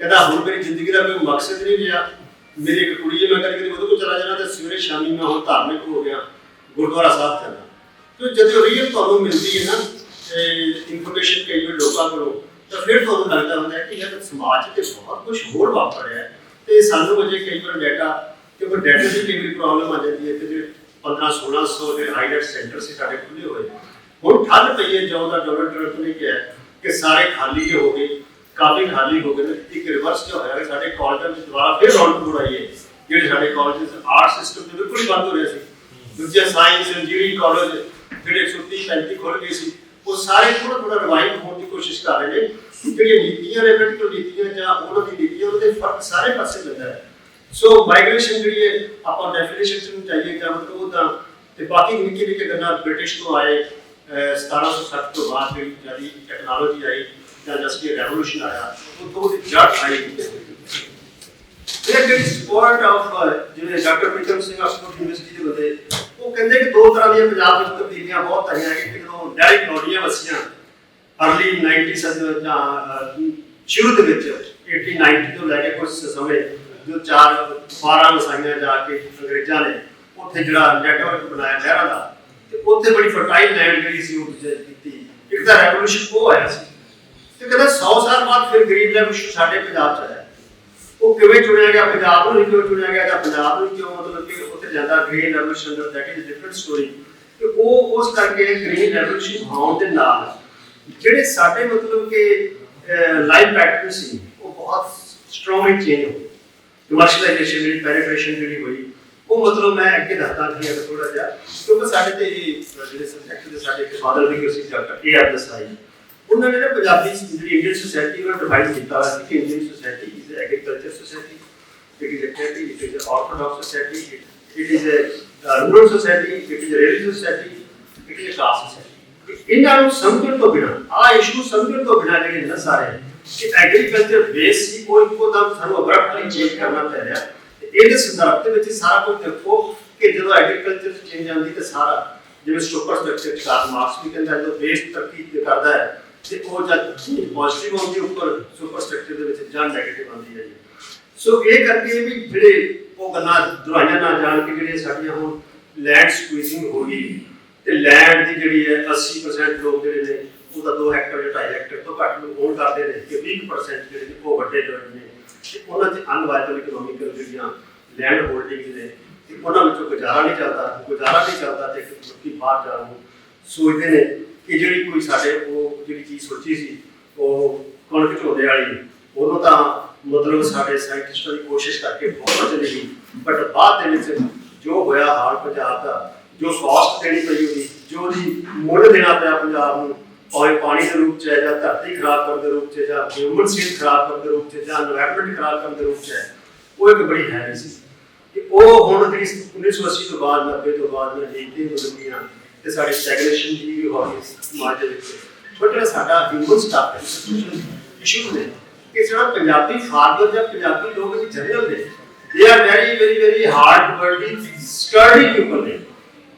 ਕਹਿੰਦਾ ਹੁਣ ਮੇਰੀ ਜ਼ਿੰਦਗੀ ਦਾ ਕੋਈ ਮਕਸਦ ਨਹੀਂ ਰਿਹਾ। ਮੇਰੀ ਇੱਕ ਕੁੜੀ ਜੇ ਮੈਂ ਕਦੇ ਕਦੇ ਉਹਦੇ ਕੋਲ ਚਲਾ ਜਾਣਾ ਤੇ ਸਵੇਰੇ ਸ਼ਾਮੀ ਮੈਂ ਹੁਣ ਧਾਰਮਿਕ ਹੋ ਗਿਆ, ਗੁਰਦੁਆਰਾ ਸਾਹਿਬ ਚੱਲਣਾ ਤੇ ਜਦੋਂ ਰੀਅਲ ਤੁਹਾਨੂੰ ਮਿਲਦੀ ਹੈ ਨਾ ਇਨਫੋਰਮੇਸ਼ਨ ਕਈ ਵਾਰ ਲੋਕਾਂ ਕੋਲੋਂ, ਤਾਂ ਫਿਰ ਤੁਹਾਨੂੰ ਲੱਗਦਾ ਹੁੰਦਾ ਹੈ ਕਿ ਯਾਰ ਸਮਾਜ 'ਚ ਬਹੁਤ ਕੁਝ ਹੋਰ ਵਾਪਰ ਰਿਹਾ ਹੈ। ਤੇ ਸਾਨੂੰ ਅਜੇ ਕਈ ਵਾਰ ਡਾਟਾ ਕਿਉਂਕਿ ਡਾਟਾ ਦੀ ਕਈ ਵਾਰੀ ਪ੍ਰੋਬਲਮ ਆ ਜਾਂਦੀ ਹੈ ਤੇ ਜਿਹੜੇ 15 1600 ਦੇ ਆਈਡੈਟ ਸੈਂਟਰ ਸੀ ਸਾਡੇ ਖੁੱਲੇ ਹੋਏ। ਹੁਣ ਠੱਲ ਪਈ ਹੈ ਜਦੋਂ ਦਾ ਡੋਨਲਡ ਟਰੰਪ ਨੇ ਕਿਹਾ ਕਿ ਸਾਰੇ ਖਾਲੀ ਹੋ ਗਏ। ਕਾਫੀ ਖਾਲੀ ਹੋ ਗਏ ਨੇ ਇੱਕ ਰਿਵਰਸ ਜੋ ਹੋਇਆ ਕਿ ਸਾਡੇ ਕਾਲਜਾਂ ਵਿੱਚ ਦੁਬਾਰਾ ਫਿਰ ਰੌਣਕ ਮੁੜ ਆਈ ਹੈ, ਜਿਹੜੇ ਸਾਡੇ ਕਾਲਜ ਆਰਟ ਸਿਸਟਮ ਤੇ ਬਿਲਕੁਲ ਹੀ ਬੰਦ ਹੋ ਰਿਹਾ ਸੀ। ਦੂਜੇ ਸਾਇੰਸ ਇੰਜੀਨੀਅਰਿੰਗ ਕਾਲਜ ਜਿਹੜੇ 130 35 ਖੁੱਲ ਗਏ ਸੀ, ਉਹ ਸਾਰੇ ਥੋੜਾ ਥੋੜਾ ਰਿਵਾਈਵ ਹੋਣ ਦੀ ਕੋਸ਼ਿਸ਼ ਕਰ ਰਹੇ ਨੇ। ਕਿ ਜਿਹੜੀਆਂ ਨੀਤੀਆਂ ਨੇ ਮੈਡੀਕਲ ਨੀਤੀਆਂ ਜਾਂ ਉਹਨਾਂ ਦੀ ਨੀਤੀਆਂ ਉਹਦੇ ਫ਼ਰਕ ਸਾਰੇ ਪਾਸੇ ਪੈਂਦਾ ਹੈ। ਸੋ ਮਾਈਗ੍ਰੇਸ਼ਨ ਜਿਹੜੀ ਹੈ, ਆਪਾਂ ਡੈਫੀਨੇਸ਼ਨ ਨੂੰ ਚਾਹੀਏ ਜਾਂ ਮਤਲਬ ਉਹ ਤਾਂ ਤੇ ਬਾਕੀ ਨਿੱਕੇ ਨਿੱਕੇ ਗੱਲਾਂ ਬ੍ਰਿਟਿਸ਼ ਤੋਂ ਆਏ, ਅਹ 1760 ਤੋਂ ਬਾਅਦ ਜਿਹੜੀ ਜਿਹੜੀ ਟੈਕਨੋਲੋਜੀ ਆਈ ਜਾਂ ਜਸਟੀ ਰੈਵੋਲੂਸ਼ਨ ਆਇਆ ਉਹ ਤੋਂ ਉਹਦੀ ਜੜ ਆਈ ਇਹ ਜਿਹੜੀ ਸਪੋਰਟ ਆਫ ਜਿਹੜੇ doctor Pritam Singh Oxford university ਦੇ ਬੰਦੇ ਉਹ ਕਹਿੰਦੇ ਕਿ ਦੋ ਤਰ੍ਹਾਂ ਦੀਆਂ ਪੰਜਾਬ ਵਿੱਚ ਤਬਦੀਲੀਆਂ ਬਹੁਤ ਆਈਆਂ ਕਿ ਜਦੋਂ ਡੈਰੀ ਕਲੋਨੀਆਂ ਵਸੀਆਂ ਅਰਲੀ 90s ਜਾਂ ਅਹ, ਸ਼ੁਰੂ ਦੇ ਵਿੱਚ 1890 ਤੋਂ ਲੈ ਕੇ ਕੁਝ ਸਮੇਂ ਜੋ ਚਾਰ 12 ਵਸਾਈਆਂ ਜਾ ਕੇ ਅੰਗਰੇਜ਼ਾਂ ਨੇ ਉੱਥੇ ਜਿਹੜਾ ਨੈਟਵਰਕ ਬਣਾਇਆ ਨਹਿਰਾਂ ਦਾ ਤੇ ਉੱਥੇ ਬੜੀ ਫਰਟਾਈਲ ਲੈਂਡ ਜਿਹੜੀ ਸੀ ਉਹ ਵਿਜੈ ਕੀਤੀ। ਇੱਕ ਤਾਂ ਰੈਵੋਲੂਸ਼ਨ ਉਹ ਆਇਆ ਸੀ। ਤੇ ਕਹਿੰਦਾ 100 ਸਾਲ ਬਾਅਦ ਫਿਰ ਗਰੀਬ ਰੈਵੋਲੂਸ਼ਨ ਸਾਡੇ ਪੰਜਾਬ ਚ ਆਇਆ। ਉਹ ਕਿਵੇਂ ਚੁਣਿਆ ਗਿਆ? ਪੰਜਾਬ ਨੂੰ ਕਿਉਂ ਚੁਣਿਆ ਗਿਆ? ਜਾਂ ਪੰਜਾਬ ਨੂੰ ਕਿਉਂ ਮਤਲਬ ਕਿ ਉੱਥੇ ਜਾਂਦਾ? ਗ੍ਰੀਨ ਰੈਵੋਲੂਸ਼ਨ ਦਾ ਦੈਟ ਇਜ਼ ਡਿਫਰੈਂਟ ਸਟੋਰੀ ਤੇ ਉਹ ਉਸ ਕਰਕੇ ਗ੍ਰੀਨ ਰੈਵੋਲੂਸ਼ਨ ਆਉਣ ਦੇ ਨਾਲ ਜਿਹੜੇ ਸਾਡੇ ਮਤਲਬ ਕਿ ਲਾਈਫ ਪੈਟਰਨ ਸੀ, ਉਹ ਬਹੁਤ ਸਟਰੋਂਗਲੀ ਚੇਂਜ ਹੋ ਗਏ ਕਮਰਸ਼ੀਅਲਾਈਜੇਸ਼ਨ ਜਿਹੜੀ ਪੈਨੇਟ੍ਰੇਸ਼ਨ ਜਿਹੜੀ ਹੋਈ, ਉਹ ਮਤਲਬ ਮੈਂ ਅੱਗੇ ਦੱਸਦਾ ਕਿ ਅਗਰ ਥੋੜਾ ਜਿਹਾ, ਕਿਉਂਕਿ ਸਾਡੇ ਤੇ ਜਿਹੜੇ ਸਬਜੈਕਟ ਦੇ ਸਾਡੇ ਫਾਦਰ ਵੀ ਸੀ ਡਾਕਟਰ ਏ ਆਰ ਦਸਾਈ ਉਹਨਾਂ ਨੇ ਨਾ ਪੰਜਾਬੀ ਜਿਹੜੀ ਇੰਡੀਅਨ ਸੋਸਾਇਟੀ ਨੂੰ ਡਿਵਾਈਡ ਕੀਤਾ ਹੋਇਆ ਸੀ ਕਿ Indian society is agriculture society it is a charity, it is an orthodox society, it, it is a uh, rural society, it is a religious society, it is a caste society. ਇਹਨਾਂ ਨੂੰ ਸਮਝਣ ਤੋਂ ਬਿਨਾ ਆ issue ਸਮਝਣ ਤੋਂ ਬਿਨਾ ਜਿਹੜੇ ਨਾ ਸਾਰੇ ਕਿ ਐਗਰੀਕਲਚਰ ਬੇਸ ਸੀ ਉਹ ਇੱਕੋ ਦਮ ਸਾਨੂੰ ਅਬਰਪਟਲੀ ਚੇਂਜ ਕਰਨਾ ਪੈ ਰਿਹਾ ਤੇ ਇਹਦੇ ਸੰਦਰਭ ਦੇ ਵਿੱਚ ਸਾਰਾ ਕੁਝ ਦੇਖੋ ਕਿ ਜਦੋਂ ਐਗਰੀਕਲਚਰ ਚੇਂਜ ਆਉਂਦੀ ਤੇ ਸਾਰਾ ਜਿਵੇਂ ਸੁਪਰ ਸਟਰਕਚਰ ਚਾਰ ਮਾਰਕਸ ਵੀ ਕਹਿੰਦਾ ਜਦੋਂ ਬੇਸ ਤਰੱਕੀ ਕਰਦਾ ਹੈ ਤੇ ਉਹ ਜਦ ਪੋਜ਼ਿਟਿਵ ਆਉਂਦੀ, ਉੱਪਰ ਸੁਪਰ ਸਟਰਕਚਰ ਦੇ ਵਿੱਚ ਜਾਂ ਨੈਗੇਟਿਵ ਆਉਂਦੀ ਹੈ ਜੀ। ਸੋ ਇਹ ਕਰਕੇ ਵੀ ਜਿਹੜੇ ਉਹ ਗੱਲਾਂ ਦੁਰਾਈਆਂ ਨਾ ਜਾਣ ਕੇ ਜਿਹੜੀਆਂ ਸਾਡੀਆਂ ਹੁਣ ਲੈਂਡ ਸਕੁਈਜ਼ਿੰਗ ਹੋ ਗਈ, ਤੇ ਲੈਂਡ ਦੀ ਜਿਹੜੀ ਹੈ 80% ਲੋਕ ਜਿਹੜੇ ਨੇ ਉਹ ਤਾਂ 2 ਹੈਕਟਰ ਜਾਂ 2.5 ਹੈਕਟਰ ਤੋਂ ਘੱਟ ਲੋਕ ਹੋਣ ਕਰਦੇ ਨੇ ਕਿ 20% ਜਿਹੜੇ ਨੇ ਉਹ ਵੱਡੇ ਲੋਕ ਨੇ। ਤੇ ਉਹਨਾਂ 'ਚ ਅਨਵਾਇਬਲ ਇਕਨੋਮਿਕਲ ਜਿਹੜੀਆਂ ਲੈਂਡ ਹੋਲਡਿੰਗ ਨੇ, ਤੇ ਉਹਨਾਂ ਵਿੱਚੋਂ ਗੁਜ਼ਾਰਾ ਨਹੀਂ ਚੱਲਦਾ, ਗੁਜ਼ਾਰਾ ਨਹੀਂ ਚੱਲਦਾ ਤੇ ਲੋਕੀ ਬਾਹਰ ਜਾਣ ਨੂੰ ਸੋਚਦੇ ਨੇ। ਇਹ ਜਿਹੜੀ ਕੋਈ ਸਾਡੇ ਉਹ ਜਿਹੜੀ ਚੀਜ਼ ਸੋਚੀ ਸੀ, ਉਹ ਕਣਕ ਝੋਨੇ ਵਾਲੀ ਉਦੋਂ ਤਾਂ ਮਤਲਬ ਸਾਡੇ ਸਾਇੰਟਿਸਟਾਂ ਦੀ ਕੋਸ਼ਿਸ਼ ਕਰਕੇ ਬਹੁਤ ਚਲੀ ਗਈ। ਬਟ ਬਾਅਦ ਦੇ ਵਿੱਚ ਜੋ ਹੋਇਆ ਹਾਲ ਪੰਜਾਬ ਦਾ, ਜੋ ਸੌਸਟ ਜਿਹੜੀ ਪਈ ਹੋਈ ਜੋ ਦੀ ਮੁੱਢ ਦੇਣਾ ਪਿਆ ਪੰਜਾਬ ਨੂੰ ਔਰ ਪਾਣੀ ਦੇ ਰੂਪ ਚ ਜਾਂ ਧਰਤੀ ਖਰਾਬ ਕਰਨ ਦੇ ਰੂਪ ਚ ਜਾਂ ਹਿਊਮਨ ਸੀਟ ਖਰਾਬ ਕਰਨ ਦੇ ਰੂਪ ਚ ਜਾਂ এনवायरमेंट ਖਰਾਬ ਕਰਨ ਦੇ ਰੂਪ ਚ ਉਹ ਇੱਕ ਬੜੀ ਹੈਵੀ ਸੀ। ਕਿ ਉਹ ਹੁਣ ਜਿਹੜੀ 1980 ਤੋਂ ਬਾਅਦ 90 ਤੋਂ ਬਾਅਦ ਜਿਹੜੀ ਦੇਖਦੇ ਹੋ ਦੁਨੀਆ ਤੇ ਸਾਡੀ ਸਟੈਗਨੇਸ਼ਨ ਦੀ ਵੀ ਹੋ ਗਈ ਸਮਾਜ ਦੇ। ਵਿੱਚ ਬਟ ਜਿਹੜਾ ਸਾਡਾ ਹਿਊਮਨ ਸਟਾਫ ਹੈ ਇਸ਼ੂ ਨੇ, ਕਿ ਜਿਹੜਾ ਪੰਜਾਬੀ ਫਾਰਮਰ ਜਾਂ ਪੰਜਾਬੀ ਲੋਕ ਵੀ ਜਨਰਲ ਨੇ they are very very very hard working sturdy people ਨੇ।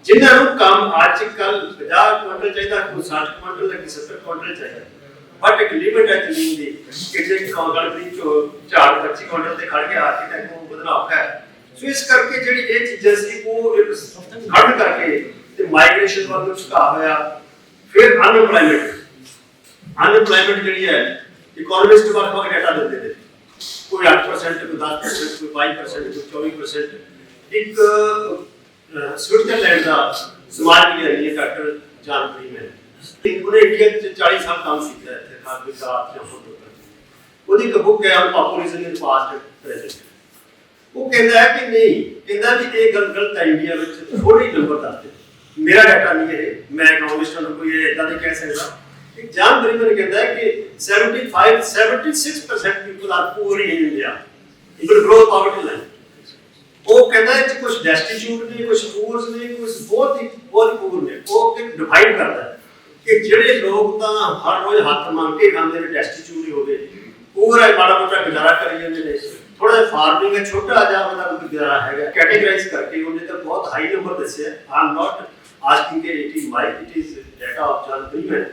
ਜਿਨ੍ਹਾਂ ਨੂੰ ਕੰਮ ਅੱਜ ਕੱਲ 50 ਕੁਇੰਟਲ ਚਾਹੀਦਾ, ਕੋਈ 60 ਕੁਇੰਟਲ ਦਾ ਕੋਈ 70 ਕੁਇੰਟਲ ਚਾਹੀਦਾ। ਬਟ ਇੱਕ ਲਿਮਿਟ ਹੈ ਜ਼ਮੀਨ ਦੀ, ਕਿ ਜੇ ਕਾਂਗਲ ਦੀ ਚੋ ਝਾੜ 25 ਕੁਇੰਟਲ ਤੇ ਖੜ ਕੇ ਆਰਕੀਟੈਕਟ ਨੂੰ ਵਧਣਾ ਔਖਾ ਹੈ। ਸੋ ਇਸ ਕਰਕੇ ਜਿਹੜੀ ਇਹ ਚੀਜ਼ਾਂ ਸੀ, ਉਹ ਇੱਕ ਖੜ ਕਰਕੇ ਤੇ ਮਾਈਗ੍ਰੇਸ਼ਨ ਵੱਲ ਝੁਕਾ ਹੋਇਆ। ਫਿਰ ਅਨਪਲਾਈਮੈਂਟ ਅਨਪਲਾਈਮੈਂਟ ਜਿਹੜੀ ਹੈ ਇਕਨੋਮਿਸਟ ਵੱਖ ਵੱਖ ਡਾਟਾ ਦਿੰਦੇ ਨੇ। ਕੋਈ 8% ਕੋਈ 10% ਕੋਈ 5% ਕੋਈ 24% ਇੱਕ ਅਹ, ਸਵਿਟਜ਼ਰਲੈਂਡ ਦਾ ਸਮਾਜ ਵਿਗਿਆਨੀ ਹੈ ਡਾਕਟਰ ਜਾਨ ਫਰੀਮੈਨ ਉਹਨੇ ਇੰਡੀਆ ਵਿੱਚ 40 ਸਾਲ ਕੰਮ ਕੀਤਾ ਹੈ ਇੱਥੇ ਖਾਸ ਵਿਕਾਸ ਜਾਂ ਫੋਟੋ ਉਹਦੀ ਇੱਕ ਬੁੱਕ ਹੈ ਪੋਪੂਲਿਜ਼ਮ ਇਨ ਪਾਸਟ ਪ੍ਰੈਜ਼ੈਂਟ ਉਹ ਕਹਿੰਦਾ ਹੈ ਕਿ ਨਹੀਂ ਕਹਿੰਦਾ ਵੀ ਇਹ ਗੱਲ ਗਲਤ ਹੈ ਇੰਡੀਆ ਵਿੱਚ ਥੋੜੀ ਨੰਬਰ ਦੱਸਦੇ ਮੇਰਾ ਡਾਟਾ ਨਹੀਂ ਹੈ ਇਹ, ਮੈਂ ਇਕਨੋਮਿਸਟ ਨੂੰ ਕੋਈ ਇਹ ਇਦਾਂ ਨਹੀਂ ਕਹਿ ਸਕਦਾ। ਕਿ ਜਾਨ ਬਰੀਮਨ ਕਹਿੰਦਾ ਹੈ ਕਿ 75 76% people are poor in India even grow poverty line ਉਹ ਕਹਿੰਦਾ ਹੈ ਕਿ ਕੁਝ ਡੈਸਟੀਟਿਊਟ ਨੇ ਕੁਝ ਪੂਰਸ ਨੇ ਕੁਝ ਬਹੁਤ ਹੀ ਬਹੁਤ ਪੂਰ ਨੇ। ਉਹ ਇੱਕ ਡਿਫਾਈਨ ਕਰਦਾ ਹੈ ਕਿ ਜਿਹੜੇ ਲੋਕ ਤਾਂ ਹਰ ਰੋਜ਼ ਹੱਥ ਮੰਗ ਕੇ ਖਾਂਦੇ ਨੇ ਡੈਸਟੀਟਿਊਟ ਹੀ ਹੋਵੇ ਪੂਰਾ ਹੀ ਮਾੜਾ ਮੋਟਾ ਗੁਜ਼ਾਰਾ ਕਰੀ ਜਾਂਦੇ ਨੇ। ਥੋੜਾ ਜਿਹਾ ਫਾਰਮਿੰਗ ਹੈ, ਛੋਟਾ ਜਿਹਾ ਉਹਦਾ ਕੋਈ ਗੁਜ਼ਾਰਾ ਹੈਗਾ। ਕੈਟੇਗਰਾਈਜ਼ ਕਰਕੇ ਉਹਨੇ ਤਾਂ ਬਹੁਤ ਹਾਈ ਨੰਬਰ ਦੱਸਿਆ ਆਮ ਨਾਟ ਆਸਕਿੰਗ ਕਿ it is my it is data of Jan Breman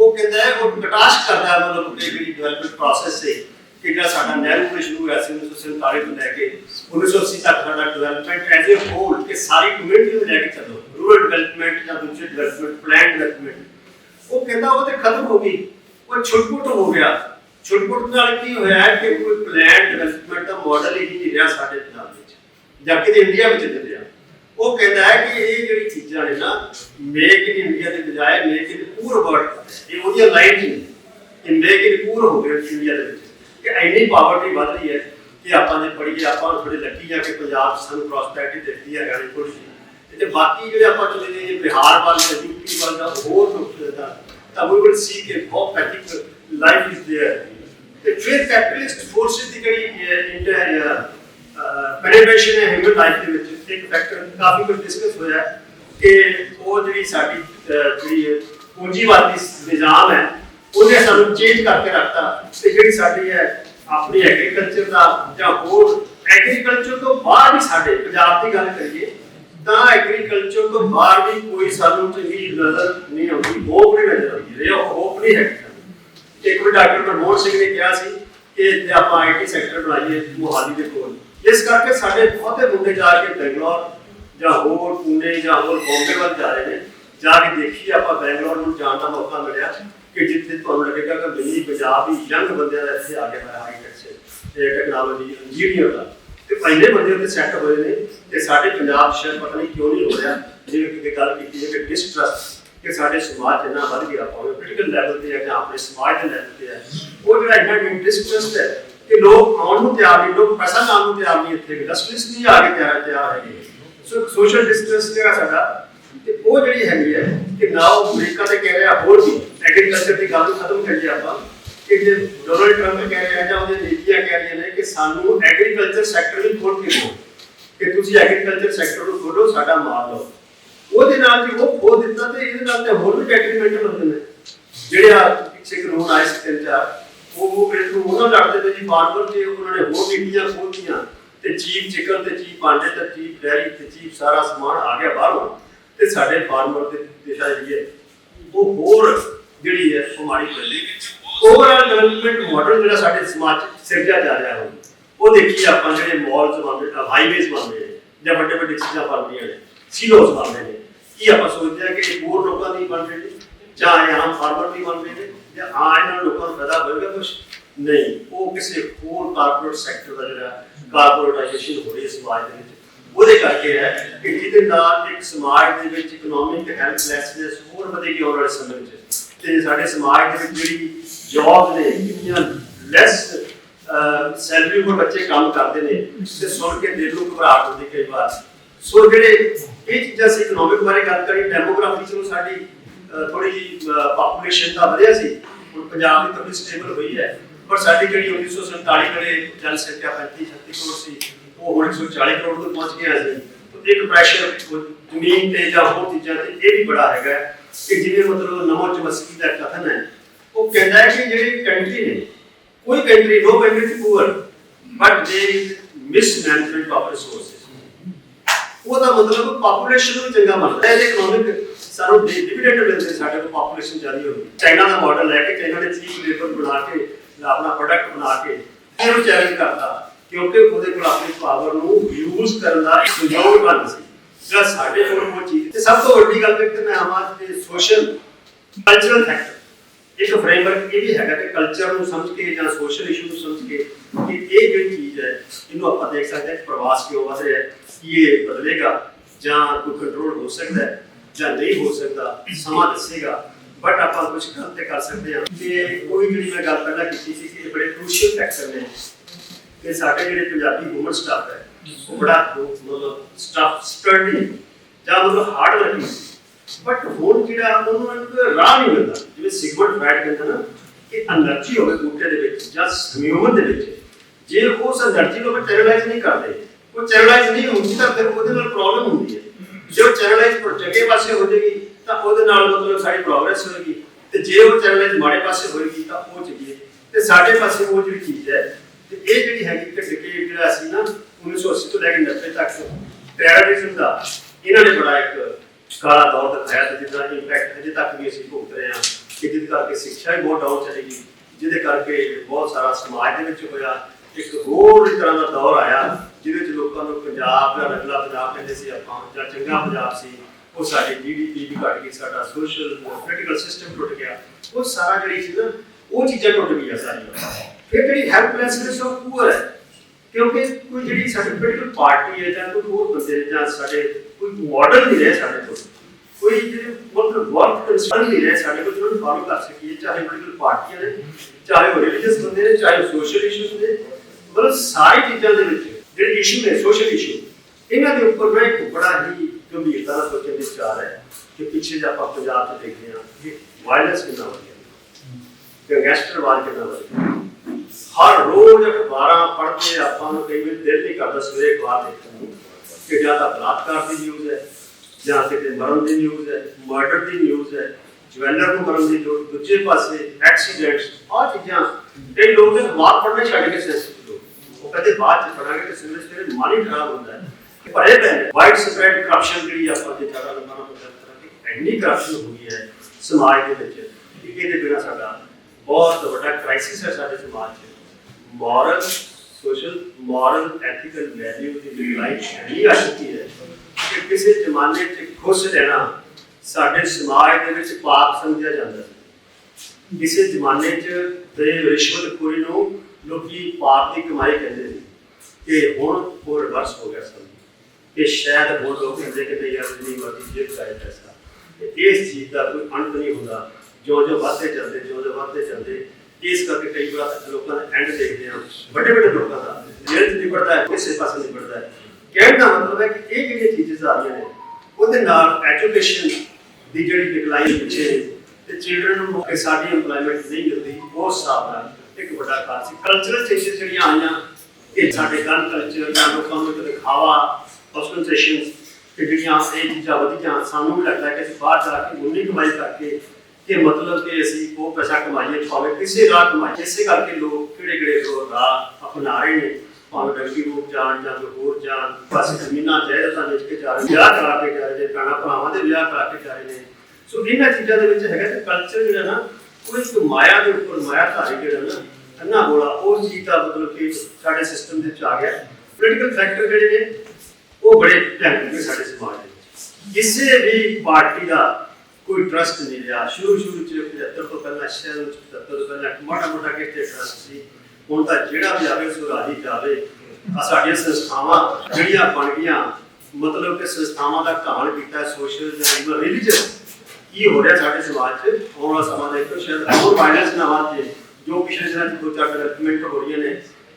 ਉਹ ਕਹਿੰਦਾ ਹੈ, ਉਹ ਕਟਾਸ਼ ਕਰਦਾ ਹੈ ਮਤਲਬ ਕਿ ਜਿਹੜੀ ਡਿਵੈਲਪਮੈਂਟ ਪ੍ਰੋਸੈਸ ਹੈ। ਕਿ ਜਿਹੜਾ ਸਾਡਾ ਨਹਿਰੂ ਤੋਂ ਸ਼ੁਰੂ ਹੋਇਆ ਸੀ 1947 ਤੋਂ ਲੈ ਕੇ 1980 ਤੱਕ ਸਾਡਾ ਡਿਵੈਲਪਮੈਂਟ ਐਜ਼ ਅ ਹੋਲ ਕਿ ਸਾਰੀ ਕਮਿਊਨਿਟੀ ਨੂੰ ਲੈ ਕੇ ਚੱਲੋ। ਰੂਰਲ ਡਿਵੈਲਪਮੈਂਟ ਜਾਂ ਦੂਜੇ ਡਿਵੈਲਪਮੈਂਟ ਪਲਾਨ ਡਿਵੈਲਪਮੈਂਟ ਉਹ ਕਹਿੰਦਾ ਉਹ ਤੇ ਖਤਮ ਹੋ ਗਈ। ਉਹ ਛੁਟਪੁਟ ਹੋ ਗਿਆ। ਛੁਟਪੁਟ ਨਾਲ ਕੀ ਹੋਇਆ ਹੈ ਕਿ ਕੋਈ ਪਲਾਨ ਡਿਵੈਲਪਮੈਂਟ ਦਾ ਮਾਡਲ ਹੀ ਨਹੀਂ ਰਿਹਾ ਸਾਡੇ ਪੰਜਾਬ ਵਿੱਚ, ਜਾਂ ਕਿਤੇ ਇੰਡੀਆ ਵਿੱਚ ਨਹੀਂ ਉਹ ਕਹਿੰਦਾ ਹੈ ਕਿ ਇਹ ਜਿਹੜੀ ਚੀਜ਼ਾਂ ਨੇ ਨਾ ਮੇਕ ਇਨ ਇੰਡੀਆ ਦੇ ਬਜਾਏ ਮੇਕ ਇਨ ਪੂਰ ਵਰਲਡ ਇਹ ਉਹਦੀਆਂ ਲਾਈਨ ਨੇ ਕਿ ਮੇਕ ਇਨ ਪੂਰ ਹੋ ਗਿਆ ਇੰਡੀਆ ਦੇ ਵਿੱਚ। ਕਿ ਇੰਨੀ ਪਾਵਰਟੀ ਵੱਧ ਰਹੀ ਹੈ ਕਿ ਆਪਾਂ ਨੇ ਪੜ੍ਹੀਏ, ਆਪਾਂ ਥੋੜੇ ਲੱਕੀ ਆ ਕਿ ਪੰਜਾਬ ਸਾਨੂੰ ਪ੍ਰੋਸਪੈਰਿਟੀ ਦਿੱਤੀ ਹੈ ਗਾਣੀ ਥੋੜੀ ਤੇ ਬਾਕੀ ਜਿਹੜੇ ਆਪਾਂ ਚਲੇ ਜਾਈਏ, ਬਿਹਾਰ ਵੱਲ ਯੂਪੀ ਵੱਲ ਜਾਂ ਹੋਰ ਲੋਕ ਦਾ ਤਾਂ we will see ਕਿ ਬਹੁਤ ਪੈਥਿਕ لائف از دیئر پھر کیپٹلسٹ فورسز دی کڑی انٹا ہے یا پریویشن ہے ہیومن لائف دے وچ ایک فیکٹر کافی کچھ ڈسکس ہویا ہے کہ وہ جڑی ساڈی جڑی پونجی وادی نظام ہے اونے سانو چینج کر کے رکھتا تے جڑی ساڈی ہے اپنی ایگریکلچر دا جا ہور ایگریکلچر تو باہر ہی ساڈے پنجاب دی گل کریے تاں ایگریکلچر تو باہر بھی کوئی سانو چنگی نظر نہیں آتی ہوپ نہیں نظر آتی ہے ہوپ نہیں ہے ਇੱਕ ਵਾਰ ਡਾਕਟਰ ਮਨਮੋਹਨ ਸਿੰਘ ਨੇ ਕਿਹਾ ਸੀ ਕਿ ਇੱਥੇ ਆਪਾਂ ਆਈਟੀ ਸੈਕਟਰ ਬਣਾਈਏ ਮੁਹਾਲੀ ਦੇ ਕੋਲ। ਇਸ ਕਰਕੇ ਸਾਡੇ ਬਹੁਤੇ ਮੁੰਡੇ ਜਾ ਕੇ ਬੈਂਗਲੌਰ ਜਾਂ ਹੋਰ ਪੁਣੇ ਜਾਂ ਹੋਰ ਬੰਬੇ ਵੱਲ ਜਾ ਰਹੇ ਨੇ। ਜਾ ਕੇ ਦੇਖੀਏ ਆਪਾਂ ਬੈਂਗਲੌਰ ਨੂੰ ਜਾਣ ਦਾ ਮੌਕਾ ਮਿਲਿਆ ਕਿ ਜਿੱਥੇ ਤੁਹਾਨੂੰ ਲੱਗੇਗਾ ਕਿ ਮਿੰਨੀ ਪੰਜਾਬ ਹੀ ਯੰਗ ਬੰਦਿਆਂ ਦਾ ਇੱਥੇ ਆ ਕੇ ਮੈਂ ਹਾਈਟੈਕ ਤੇ ਟੈਕਨੋਲੋਜੀ ਇੰਜੀਨੀਅਰ ਦਾ। ਤੇ ਪਹਿਲੇ ਬੰਦੇ ਉੱਤੇ ਸੈੱਟ ਹੋਏ ਨੇ। ਤੇ ਸਾਡੇ ਪੰਜਾਬ ਸ਼ਹਿਰ ਪਤਾ ਨਹੀਂ ਕਿਉਂ ਨਹੀਂ ਹੋ ਰਿਹਾ। ਜਿਵੇਂ ਕਿ ਗੱਲ ਕੀਤੀ ਹੈ ਕਿ ਡਿਸਟਰਸਟ ਕਿ ਸਾਡੇ ਸਮਾਜ ਜਿੰਨਾ ਵੱਧ ਗਿਆ, ਭਾਵੇਂ ਪੋਲੀਟੀਕਲ ਲੈਵਲ ਤੇ ਜਾਂ ਆਪਣੇ ਸਮਾਜ ਦੇ ਲੈਵਲ ਤੇ ਹੈ ਉਹ ਜਿਹੜਾ ਇੰਨਾ ਡਿਸਟਰਸਟ ਹੈ ਕਿ ਲੋਕ ਆਉਣ ਨੂੰ ਤਿਆਰ ਨਹੀਂ, ਲੋਕ ਪੈਸਾ ਲਾਉਣ ਨੂੰ ਤਿਆਰ ਨਹੀਂ ਇੱਥੇ ਇੰਡਸਟਰੀਜ਼ ਨਹੀਂ ਆ ਕੇ ਤਿਆਰ ਤਿਆਰ ਹੈਗੇ ਸੋ ਸੋਸ਼ਲ ਡਿਸਟੈਂਸ ਜਿਹੜਾ ਸਾਡਾ, ਤੇ ਉਹ ਜਿਹੜੀ ਹੈਗੀ ਹੈ ਕਿ ਨਾ ਉਹ ਅਮਰੀਕਾ ਤੇ ਕਹਿ ਰਿਹਾ, ਹੋਰ ਵੀ ਐਗਰੀਕਲਚਰ ਦੀ ਗੱਲ ਨੂੰ ਖਤਮ ਕਰੀਏ ਆਪਾਂ, ਕਿ ਜੇ ਡੋਨਲਡ ਟਰੰਪ ਕਹਿ ਰਿਹਾ ਜਾਂ ਉਹਦੇ ਨੀਤੀਆਂ ਕਹਿ ਰਹੀਆਂ ਨੇ ਕਿ ਸਾਨੂੰ ਐਗਰੀਕਲਚਰ ਸੈਕਟਰ ਨੂੰ ਖੋਲ ਕੇ ਦਿਓ, ਕਿ ਤੁਸੀਂ ਐਗਰੀਕਲਚਰ ਸੈਕਟਰ ਨੂੰ ਖੋਲੋ ਸਾਡਾ ਮਾਲ ਲਓ। ਉਹਦੇ ਨਾਲ ਜੇ ਉਹ ਖੋਲ ਦਿੱਤਾ ਤੇ ਇਹਦੇ ਨਾਲ ਤੇ ਹੋਰ ਵੀ ਡੈਟਰੀਮੈਂਟ ਹੁੰਦੇ ਨੇ। ਜਿਹੜੇ ਆ ਪਿੱਛੇ ਕਾਨੂੰਨ ਆਏ ਸੀ ਤਿੰਨ ਚਾਰ, ਉਹ ਉਹ ਨੂੰ ਉਹਨਾਂ ਲੜਦੇ ਤੇ ਜੀ ਫਾਰਮਰ ਤੇ ਉਹਨਾਂ ਨੇ ਹੋਰ ਨੀਤੀਆਂ ਖੋਲ੍ਹਤੀਆਂ ਤੇ ਚੀਪ ਚਿਕਨ ਤੇ ਚੀਪ ਆਂਡੇ ਤੇ ਚੀਪ ਡੈਰੀ ਤੇ ਚੀਪ ਸਾਰਾ ਸਮਾਨ ਆ ਗਿਆ ਬਾਹਰੋਂ ਤੇ ਸਾਡੇ ਫਾਰਮਰ ਦੇ ਦਿਸ਼ਾ ਜਿਹੜੀ ਹੈ, ਉਹ ਹੋਰ ਜਿਹੜੀ ਹੈ ਉਹ ਮਾੜੀ ਓਵਰਆਲ ਡਿਵੈਲਪਮੈਂਟ ਮਾਡਲ ਜਿਹੜਾ ਸਾਡੇ ਸਮਾਜ ਸਿਰਜਿਆ ਜਾ ਰਿਹਾ ਹੁਣ। ਉਹ ਦੇਖੀਏ ਆਪਾਂ ਜਿਹੜੇ ਮਾਲਸ ਬਣਦੇ ਆ ਹਾਈਵੇਜ਼ ਬਣਦੇ ਨੇ ਜਾਂ ਵੱਡੇ ਵੱਡੇ ਚੀਜ਼ਾਂ ਬਣਦੀਆਂ ਨੇ ਸੀਲੋਸ ਬਣਦੇ ਨੇ। ਕੀ ਆਪਾਂ ਸੋਚਦੇ ਆ ਕਿ ਇਹ ਹੋਰ ਲੋਕਾਂ ਦੀ ਬਣ ਰਹੇ ਨੇ ਜਾਂ ਇਹ ਆਮ ਫਾਰਮਰ ਦੀ ਬਣ ਰਹੇ ਨੇ ਜਾਂ ਆ ਇਹਨਾਂ ਲੋਕਾਂ ਨੂੰ ਫਾਇਦਾ ਹੋਵੇਗਾ ਕੁਝ ਨਹੀਂ, ਉਹ ਕਿਸੇ ਹੋਰ ਕਾਰਪੋਰੇਟ ਸੈਕਟਰ ਦਾ ਜਿਹੜਾ ਕਾਰਪੋਰੇਟਾਈਜੇਸ਼ਨ ਹੋ ਰਹੀ ਹੈ ਸਮਾਜ ਦੇ ਵਿੱਚ। ਉਹਦੇ ਕਰਕੇ ਹੈ ਕਿ ਜਿਹਦੇ ਨਾਲ ਇੱਕ ਸਮਾਜ ਦੇ ਵਿੱਚ ਇਕਨੋਮਿਕ ਹੈਲਪਲੈਸਨੈਸ ਹੋਰ ਵਧੇਗੀ ਆਉਣ ਵਾਲੇ ਸਮੇਂ ਵਿੱਚ। ਤੇ ਸਾਡੇ ਸਮਾਜ ਦੇ ਵਿੱਚ ਜਿਹੜੀ ਜੌਬ ਨੇ ਕਿੰਨੀਆਂ ਲੈਸ ਸੈਲਰੀ ਉੱਪਰ ਬੱਚੇ ਕੰਮ ਕਰਦੇ ਨੇ, ਤੇ ਸੁਣ ਕੇ ਦਿਲ ਨੂੰ ਘਬਰਾਹਟ ਹੁੰਦੀ ਕਈ ਵਾਰ। ਸੋ ਜਿਹੜੇ ਇਹ ਚੀਜ਼ਾਂ ਸੀ ਇਕਨੋਮਿਕ ਬਾਰੇ ਗੱਲ ਕਰੀ ਡੈਮੋਗ੍ਰਾਫੀ ਚਲੋ ਸਾਡੀ ਥੋੜੀ ਜਿਹੀ ਪਾਪੂਲੇਸ਼ਨ ਤਾਂ ਵਧਿਆ ਸੀ, ਹੁਣ ਪੰਜਾਬ ਦੀ ਥੋੜੀ ਸਟੇਬਲ ਹੋਈ ਹੈ। ਪਰ ਸਾਡੀ ਜਿਹੜੀ 1947 ਵੇਲੇ ਜਨਸੰਖਿਆ 35 36 ਕਰੋੜ ਸੀ, ਉਹ ਹੁਣ 140 ਕਰੋੜ ਤੋਂ ਪਹੁੰਚ ਗਿਆ ਸੀ ਤੇ ਇੱਕ ਪ੍ਰੈਸ਼ਰ ਜ਼ਮੀਨ ਤੇ ਜਾਂ ਹੋਰ ਚੀਜ਼ਾਂ ਤੇ ਇਹ ਵੀ ਬੜਾ ਹੈਗਾ ਕਿ ਜਿਵੇਂ ਮਤਲਬ ਨਮੋ ਚਮਸਕੀ ਦਾ ਕਥਨ ਹੈ। ਉਹ ਕਹਿੰਦਾ ਹੈ ਕਿ ਜਿਹੜੀ ਕੰਟਰੀ ਨੇ, ਕੋਈ country no country is poor but the mismanagement of resources ਉਹਦਾ ਮਤਲਬ ਪਾਪੂਲੇਸ਼ਨ ਨੂੰ ਚੰਗਾ ਮੰਨਦਾ ਹੈ। ਇਕਨੋਮਿਕ ਸਾਨੂੰ ਡਿਵੀਡੈਂਡ ਮਿਲਦੇ ਸਾਡੇ ਕੋਲ ਪਾਪੂਲੇਸ਼ਨ ਜ਼ਿਆਦਾ ਹੋ ਗਈ ਚਾਈਨਾ ਦਾ ਮਾਡਲ ਹੈ ਕਿ ਚਾਈਨਾ ਨੇ ਚੀਪ ਲੇਬਰ ਬਣਾ ਕੇ ਆਪਣਾ ਪ੍ਰੋਡਕਟ ਬਣਾ ਕੇ ਇਹਨੂੰ ਚੈਲੰਜ ਕਰਤਾ, ਕਿਉਂਕਿ ਉਹਦੇ ਕੋਲ ਆਪਣੀ ਪਾਵਰ ਨੂੰ ਯੂਜ਼ ਕਰਨ ਦਾ ਇੱਕ ਸੁਝਾਅ ਬਣ ਸੀ। ਜਿਹੜਾ ਸਾਡੇ ਕੋਲ ਉਹ ਚੀਜ਼ ਤੇ ਸਭ ਤੋਂ ਵੱਡੀ ਗੱਲ ਕਿ ਮੈਂ ਆਵਾਜ਼ ਤੇ ਸੋਸ਼ਲ ਕਲਚਰਲ ਫੈਕਟਰ ਇੱਕ ਫਰੇਮਵਰਕ ਇਹ ਵੀ ਹੈਗਾ ਕਿ ਕਲਚਰ ਨੂੰ ਸਮਝ ਕੇ ਜਾਂ ਸੋਸ਼ਲ ਇਸ਼ੂ ਨੂੰ ਸਮਝ ਕੇ ਕਿ ਇਹ ਜਿਹੜੀ ਚੀਜ਼ ਹੈ, ਇਹਨੂੰ ਆਪਾਂ ਦੇਖ ਸਕਦੇ ਹਾਂ ਕਿ ਪ੍ਰਵਾਸ ਕਿਉਂ ਵਧ ਰਿਹਾ ਹੈ। یہ بدلے گا جہاں کوئی کنٹرول ہو سکتا ہے جہاں نہیں ہو سکتا سما دسے گا۔ بٹ آپ کچھ غلط کر سکتے ہیں۔ کہ وہی جو میں گل پہلے کی تھی کہ بڑے کروشل فیکٹر ہیں۔ کہ ساڈے جڑے پنجابی وومن سٹاف ہے وہ بڑا مطلب سٹاف سٹڈی یا مطلب ہارڈ ورک بٹ ہون جڑا انہوں نے کوئی راہ نہیں ملتا۔ جے سیگمنٹ فائڈ کہتا نا کہ انرجی ہوے کوٹے دے وچ جس میوہ دے وچ۔ جے ہو سکتا انرجی کو بھی ٹیرلائز نہیں کرتے ਉਹ ਚੈਨਲਾਈਜ਼ ਨਹੀਂ ਹੁੰਦੀ ਤਾਂ ਫਿਰ ਉਹਦੇ ਨਾਲ ਪ੍ਰੋਬਲਮ ਹੁੰਦੀ ਹੈ। ਜੇ ਉਹ ਚੈਨਲਾਈਜ਼ ਪਰ ਚੰਗੇ ਪਾਸੇ ਹੋ ਜਾਏਗੀ, ਤਾਂ ਉਹਦੇ ਨਾਲ ਮਤਲਬ ਸਾਡੀ ਪ੍ਰੋਗਰੈਸ ਹੋਏਗੀ। ਤੇ ਜੇ ਉਹ ਚੈਨਲਾਈਜ਼ ਮਾੜੇ ਪਾਸੇ ਹੋਏਗੀ, ਤਾਂ ਉਹ ਚੰਗੀ ਹੈ, ਤੇ ਸਾਡੇ ਪਾਸੇ ਉਹ ਜਿਹੜੀ ਚੀਜ਼ ਹੈ, ਤੇ ਇਹ ਜਿਹੜੀ ਹੈਗੀ ਕਿ ਡਿਕੇਟ ਜਿਹੜਾ ਸੀ ਨਾ 1980 ਤੋਂ ਲੈ ਕੇ 90 ਤੱਕ ਟੈਰਰਿਜ਼ਮ ਦਾ ਇਹਨਾਂ ਨੇ ਬੜਾ ਇੱਕ ਕਾਲਾ ਦੌਰ ਦਿਖਾਇਆ ਤੇ ਜਿਹਦਾ ਇੰਪੈਕਟ ਅਜੇ ਤੱਕ ਵੀ ਅਸੀਂ ਭੁਗਤ ਰਹੇ ਹਾਂ ਕਿ ਜਿਹਦੇ ਕਰਕੇ ਸਿੱਖਿਆ ਵੀ ਬਹੁਤ ਡਾਊਨ ਚਲੀ ਗਈ, ਜਿਹਦੇ ਕਰਕੇ ਬਹੁਤ ਸਾਰਾ ਸਮਾਜ ਦੇ ਵਿੱਚ ਹੋਇਆ ਇੱਕ ਹੋਰ ਇਸ ਤਰ੍ਹਾਂ ਦਾ ਦੌਰ ਆਇਆ, ਜਿਹਦੇ ਵਿੱਚ ਲੋਕਾਂ ਨੂੰ ਪੰਜਾਬ ਦਾ ਰਗਲਾ ਪੰਜਾਬ ਕਹਿੰਦੇ ਸੀ, ਆਪਾਂ ਜਾਂ ਚੰਗਾ ਪੰਜਾਬ ਸੀ, ਉਹ ਸਾਡੀ ਜੀਡੀਪੀ ਵੀ ਘਟ ਗਈ, ਸਾਡਾ ਸੋਸ਼ਲ ਪੋਲੀਟੀਕਲ ਸਿਸਟਮ ਟੁੱਟ ਗਿਆ। ਉਹ ਸਾਰਾ ਜਿਹੜੀ ਸੀ ਨਾ, ਉਹ ਚੀਜ਼ਾਂ ਟੁੱਟ ਗਈਆਂ ਸਾਰੀਆਂ। ਫਿਰ ਜਿਹੜੀ ਹੈਲਪਲੈਸਨੈਸ ਆਫ ਪੂਅਰ ਹੈ। ਕਿਉਂਕਿ ਕੋਈ ਜਿਹੜੀ ਸਾਡੀ ਪੋਲੀਟੀਕਲ ਪਾਰਟੀ ਹੈ, ਜਾਂ ਕੋਈ ਹੋਰ ਬੰਦੇ ਜਾਂ ਸਾਡੇ ਕੋਈ ਮਾਡਲ ਨਹੀਂ ਰਿਹਾ ਸਾਡੇ ਕੋਲ। ਕੋਈ ਜਿਹੜੇ ਮਤਲਬ ਵਰਕ ਕੰਸਰਨ ਨਹੀਂ ਰਿਹਾ ਸਾਡੇ ਕੋਲ ਜਿਹਨੂੰ ਫਾਲੋ ਕਰ ਸਕੀਏ, ਚਾਹੇ ਪੋਲੀਟੀਕਲ ਪਾਰਟੀਆਂ ਨੇ ਚਾਹੇ ਉਹ ਰਿਲੀਜੀਅਸ ਬੰਦੇ ਨੇ, ਚਾਹੇ ਸੋਸ਼ਲ ਇਸ਼ੂਜ਼ ਨੇ। ਮਤਲਬ ਸਾਰੀ ਚੀਜ਼ਾਂ ਦੇ ਵਿੱਚ ਜਿਹੜੇ ਇਸ਼ੂ ਨੇ ਸੋਸ਼ਲ ਇਸ਼ੂ ਇਹਨਾਂ ਦੇ ਉੱਪਰ ਮੈਂ ਇੱਕ ਬੜਾ ਹੀ ਗੰਭੀਰਤਾ ਨਾਲ ਸੋਚਣ ਦੀ ਚਾਰ ਹੈ ਕਿ ਪਿੱਛੇ ਜੇ ਆਪਾਂ ਪੰਜਾਬ 'ਚ ਦੇਖਦੇ ਹਾਂ ਕਿ ਵਾਇਲੈਂਸ ਕਿੰਨਾ ਹੋ ਗਿਆ? ਗੈਂਗਸਟਰਵਾਦ ਕਿੰਨਾ ਹੋ ਗਿਆ? ਹਰ ਰੋਜ਼ ਅਖਬਾਰਾਂ ਪੜ੍ਹਦੇ ਆਪਾਂ ਨੂੰ ਕਈ ਵਾਰ ਦਿਲ ਨਹੀਂ ਕਰਦਾ ਸਵੇਰੇ ਅਖਬਾਰ ਦੇਖਣ ਨੂੰ ਕਿ ਜਾਂ ਤਾਂ ਬਲਾਤਕਾਰ ਦੀ ਨਿਊਜ਼ ਹੈ, ਜਾਂ ਕਿਤੇ ਮਰਨ ਦੀ ਨਿਊਜ਼ ਹੈ ਮਰਡਰ ਦੀ ਨਿਊਜ਼ ਹੈ, ਜਵੈਲਰ ਨੂੰ ਮਰਨ ਦੀ ਨਿਊਜ਼ ਦੂਜੇ ਪਾਸੇ ਐਕਸੀਡੈਂਟਸ ਆਹ ਚੀਜ਼ਾਂ ਕਈ ਲੋਕ ਤਾਂ ਅਖਬਾਰ ਪੜ੍ਹਨੇ ਛੱਡ ਕੇ ਸੈਂਸਿਟਿਵ ਲੋਕ ਉਹ ਕਹਿੰਦੇ ਬਾਅਦ ਚ ਪੜਾਂਗੇ ਤੇ ਸਵੇਰੇ ਸਵੇਰੇ ਮਨ ਹੀ ਖਰਾਬ ਹੁੰਦਾ ਹੈ ਭਰੇ ਪਏ ਵਾਈਡ ਸਪਰੈਡ ਕਰਪਸ਼ਨ ਜਿਹੜੀ ਆਪਾਂ ਤੇ ਜ਼ਿਆਦਾ ਲੰਬਾਣਾ ਪਤਾ ਕਰਾਂਗੇ, ਇੰਨੀ ਕਰਪਸ਼ਨ ਹੋ ਗਈ ਹੈ ਸਮਾਜ ਦੇ ਵਿੱਚ ਕਿ ਇਹਦੇ ਬਿਨਾਂ ਸਾਡਾ ਬਹੁਤ ਵੱਡਾ ਕ੍ਰਾਈਸਿਸ ਹੈ ਸਾਡੇ ਸਮਾਜ 'ਚ। Moral social moral ethical value ਦੀ ਡਿਕਲਾਈਨ ਇੰਨੀ ਆ ਚੁੱਕੀ ਹੈ ਕਿ ਕਿਸੇ ਜ਼ਮਾਨੇ 'ਚ ਖੁਸ਼ ਰਹਿਣਾ ਸਾਡੇ ਸਮਾਜ ਦੇ ਵਿੱਚ ਪਾਪ ਸਮਝਿਆ ਜਾਂਦਾ ਸੀ। ਕਿਸੇ ਜ਼ਮਾਨੇ 'ਚ ਤੇ ਰਿਸ਼ਵਤਖੋਰੀ ਨੂੰ ਲੋਕੀ ਪਾਪ ਦੀ ਕਮਾਈ ਕਹਿੰਦੇ ਸੀ ਕਿ ਹੁਣ ਉਹ ਰਿਵਰਸ ਹੋ ਗਿਆ ਸਭ। ਕਿ ਸ਼ਾਇਦ ਹੋਰ ਲੋਕ ਕਹਿੰਦੇ ਕਿ ਨਹੀਂ ਯਾਰ ਨਹੀਂ ਮਰਦੀ ਜੇ ਚਾਹੇ ਪੈਸਾ। ਤੇ ਇਸ ਚੀਜ਼ ਦਾ ਕੋਈ ਅੰਤ ਨਹੀਂ ਹੁੰਦਾ। ਜੋ ਜੋ ਵੱਧਦੇ ਚੱਲਦੇ ਜੋ ਜੋ ਵੱਧਦੇ ਚੱਲਦੇ ਇਸ ਕਰਕੇ ਕਈ ਵਾਰ ਲੋਕਾਂ ਦਾ ਐਂਡ ਦੇਖਦੇ ਹਾਂ। ਵੱਡੇ ਵੱਡੇ ਲੋਕਾਂ ਦਾ। ਜੇਲ੍ਹ ਚ ਨਿਬੜਦਾ ਹੈ, ਕਿਸੇ ਪਾਸੇ ਨਿਬੜਦਾ ਹੈ। ਕਹਿਣ ਦਾ ਮਤਲਬ ਹੈ ਕਿ ਇਹ ਜਿਹੜੀਆਂ ਚੀਜ਼ਾਂ ਆ ਰਹੀਆਂ ਨੇ, ਉਹਦੇ ਨਾਲ ਐਜੂਕੇਸ਼ਨ ਦੀ ਜਿਹੜੀ ਡਿਕਲਾਈਨ ਪਿੱਛੇ ਤੇ ਚਿਲਡਰਨ ਨੂੰ ਕਿ ਸਾਡੀ ਏਮਪਲੋਇਮੈਂਟ ਨਹੀਂ ਮਿਲਦੀ ਉਸ ਹਿਸਾਬ ਨਾਲ ਇੱਕ ਵੱਡਾ ਕਾਰਨ ਸੀ। ਕਲਚਰਲ ਚੇਂਜਸ ਜਿਹੜੀਆਂ ਆਈਆਂ ਕਿ ਸਾਡੇ ਗਨ ਕਲਚਰ ਜਾਂ ਲੋਕਾਂ ਨੂੰ ਇੱਕ ਦਿਖਾਵਾ ਕਨਸੈਸ਼ਨਸ ਕਿ ਜਿਹੜੀਆਂ ਇਹ ਚੀਜ਼ਾਂ ਵਧੀਆਂ, ਸਾਨੂੰ ਵੀ ਲੱਗਦਾ ਕਿ ਅਸੀਂ ਬਾਹਰ ਜਾ ਕੇ ਉਨੀ ਕਮਾਈ ਕਰਕੇ ਕਿ ਮਤਲਬ ਕਿ ਅਸੀਂ ਉਹ ਪੈਸਾ ਕਮਾਈਏ ਭਾਵੇਂ ਕਿਸੇ ਰਾਹ ਕਮਾਈਏ। ਇਸੇ ਕਰਕੇ ਲੋਕ ਕਿਹੜੇ ਕਿਹੜੇ ਰਾਹ ਅਪਣਾ ਰਹੇ ਨੇ। ਭਾਵੇਂ ਡੰਗੀ ਰੂਪ ਜਾਣ ਜਾਂ ਕੋਈ ਹੋਰ ਜਾਣ, ਬਸ ਜ਼ਮੀਨਾਂ, ਜਾਇਦਾਦਾਂ ਵੇਚ ਕੇ ਜਾ ਰਹੇ, ਵਿਆਹ ਕਰਾ ਕੇ ਜਾ ਰਹੇ ਨੇ ਭੈਣਾਂ ਭਰਾਵਾਂ ਦੇ ਵਿਆਹ ਕਰਾ ਕੇ ਜਾ ਰਹੇ ਨੇ। ਸੋ ਇਹਨਾਂ ਚੀਜ਼ਾਂ ਦੇ ਵਿੱਚ ਹੈਗਾ ਕਿ ਕਲਚਰ ਜਿਹੜਾ ਨਾ ਉਹ ਇੱਕ ਮਾਇਆ ਦੇ ਉੱਪਰ ਮਾਇਆ ਧਾਰੀ ਜਿਹੜਾ ਨਾ ਅੰਨਾ ਬੋਲਾ ਉਹ ਚੀਜ਼ ਦਾ ਮਤਲਬ ਕਿ ਸਾਡੇ ਸਿਸਟਮ ਦੇ ਵਿੱਚ ਆ ਗਿਆ। ਪੋਲੀਟੀਕਲ ਫੈਕਟਰ ਜਿਹੜੇ ਨੇ, ਉਹ ਬੜੇ ਭਿਆਨਕ ਨੇ ਸਾਡੇ ਸਮਾਜ ਦੇ ਵਿੱਚ। ਕਿਸੇ ਵੀ ਪਾਰਟੀ ਦਾ ਕੋਈ ਟਰਸਟ ਨਹੀਂ ਰਿਹਾ। ਸ਼ੁਰੂ ਸ਼ੁਰੂ ਚ 75 ਤੋਂ ਪਹਿਲਾਂ, ਸ਼ਹਿਰ ਵਿੱਚ 75 ਤੋਂ ਪਹਿਲਾਂ ਮਾੜਾ ਮੋਟਾ ਕਿਤੇ ਟਰਸਟ ਸੀ। ਹੁਣ ਤਾਂ ਜਿਹੜਾ ਵੀ ਆਵੇ ਸੋ ਰਾਜੀ ਜਾਵੇ ਆ ਸਾਡੀਆਂ ਸੰਸਥਾਵਾਂ ਜਿਹੜੀਆਂ ਬਣ ਗਈਆਂ, ਮਤਲਬ ਕਿ ਸੰਸਥਾਵਾਂ ਦਾ ਘਾਣ ਕੀਤਾ ਸੋਸ਼ਲ ਜਾਂ ਰਿਲੀਜੀਅਸ ਕੀ ਹੋ ਰਿਹਾ ਸਾਡੇ ਸਮਾਜ 'ਚ? ਆਉਣ ਵਾਲਾ ਸਮਾਂ ਦੇਖੋ ਸ਼ਾਇਦ ਹੋਰ ਵਾਇਲੈਂਸ ਨਾ ਵਾਧੇ ਜੋ ਪਿਛਲੇ ਦਿਨਾਂ 'ਚ ਦੋ ਚਾਰ ਡਿਵੈਲਪਮੈਂਟ ਹੋ ਰਹੀਆਂ ਨੇ,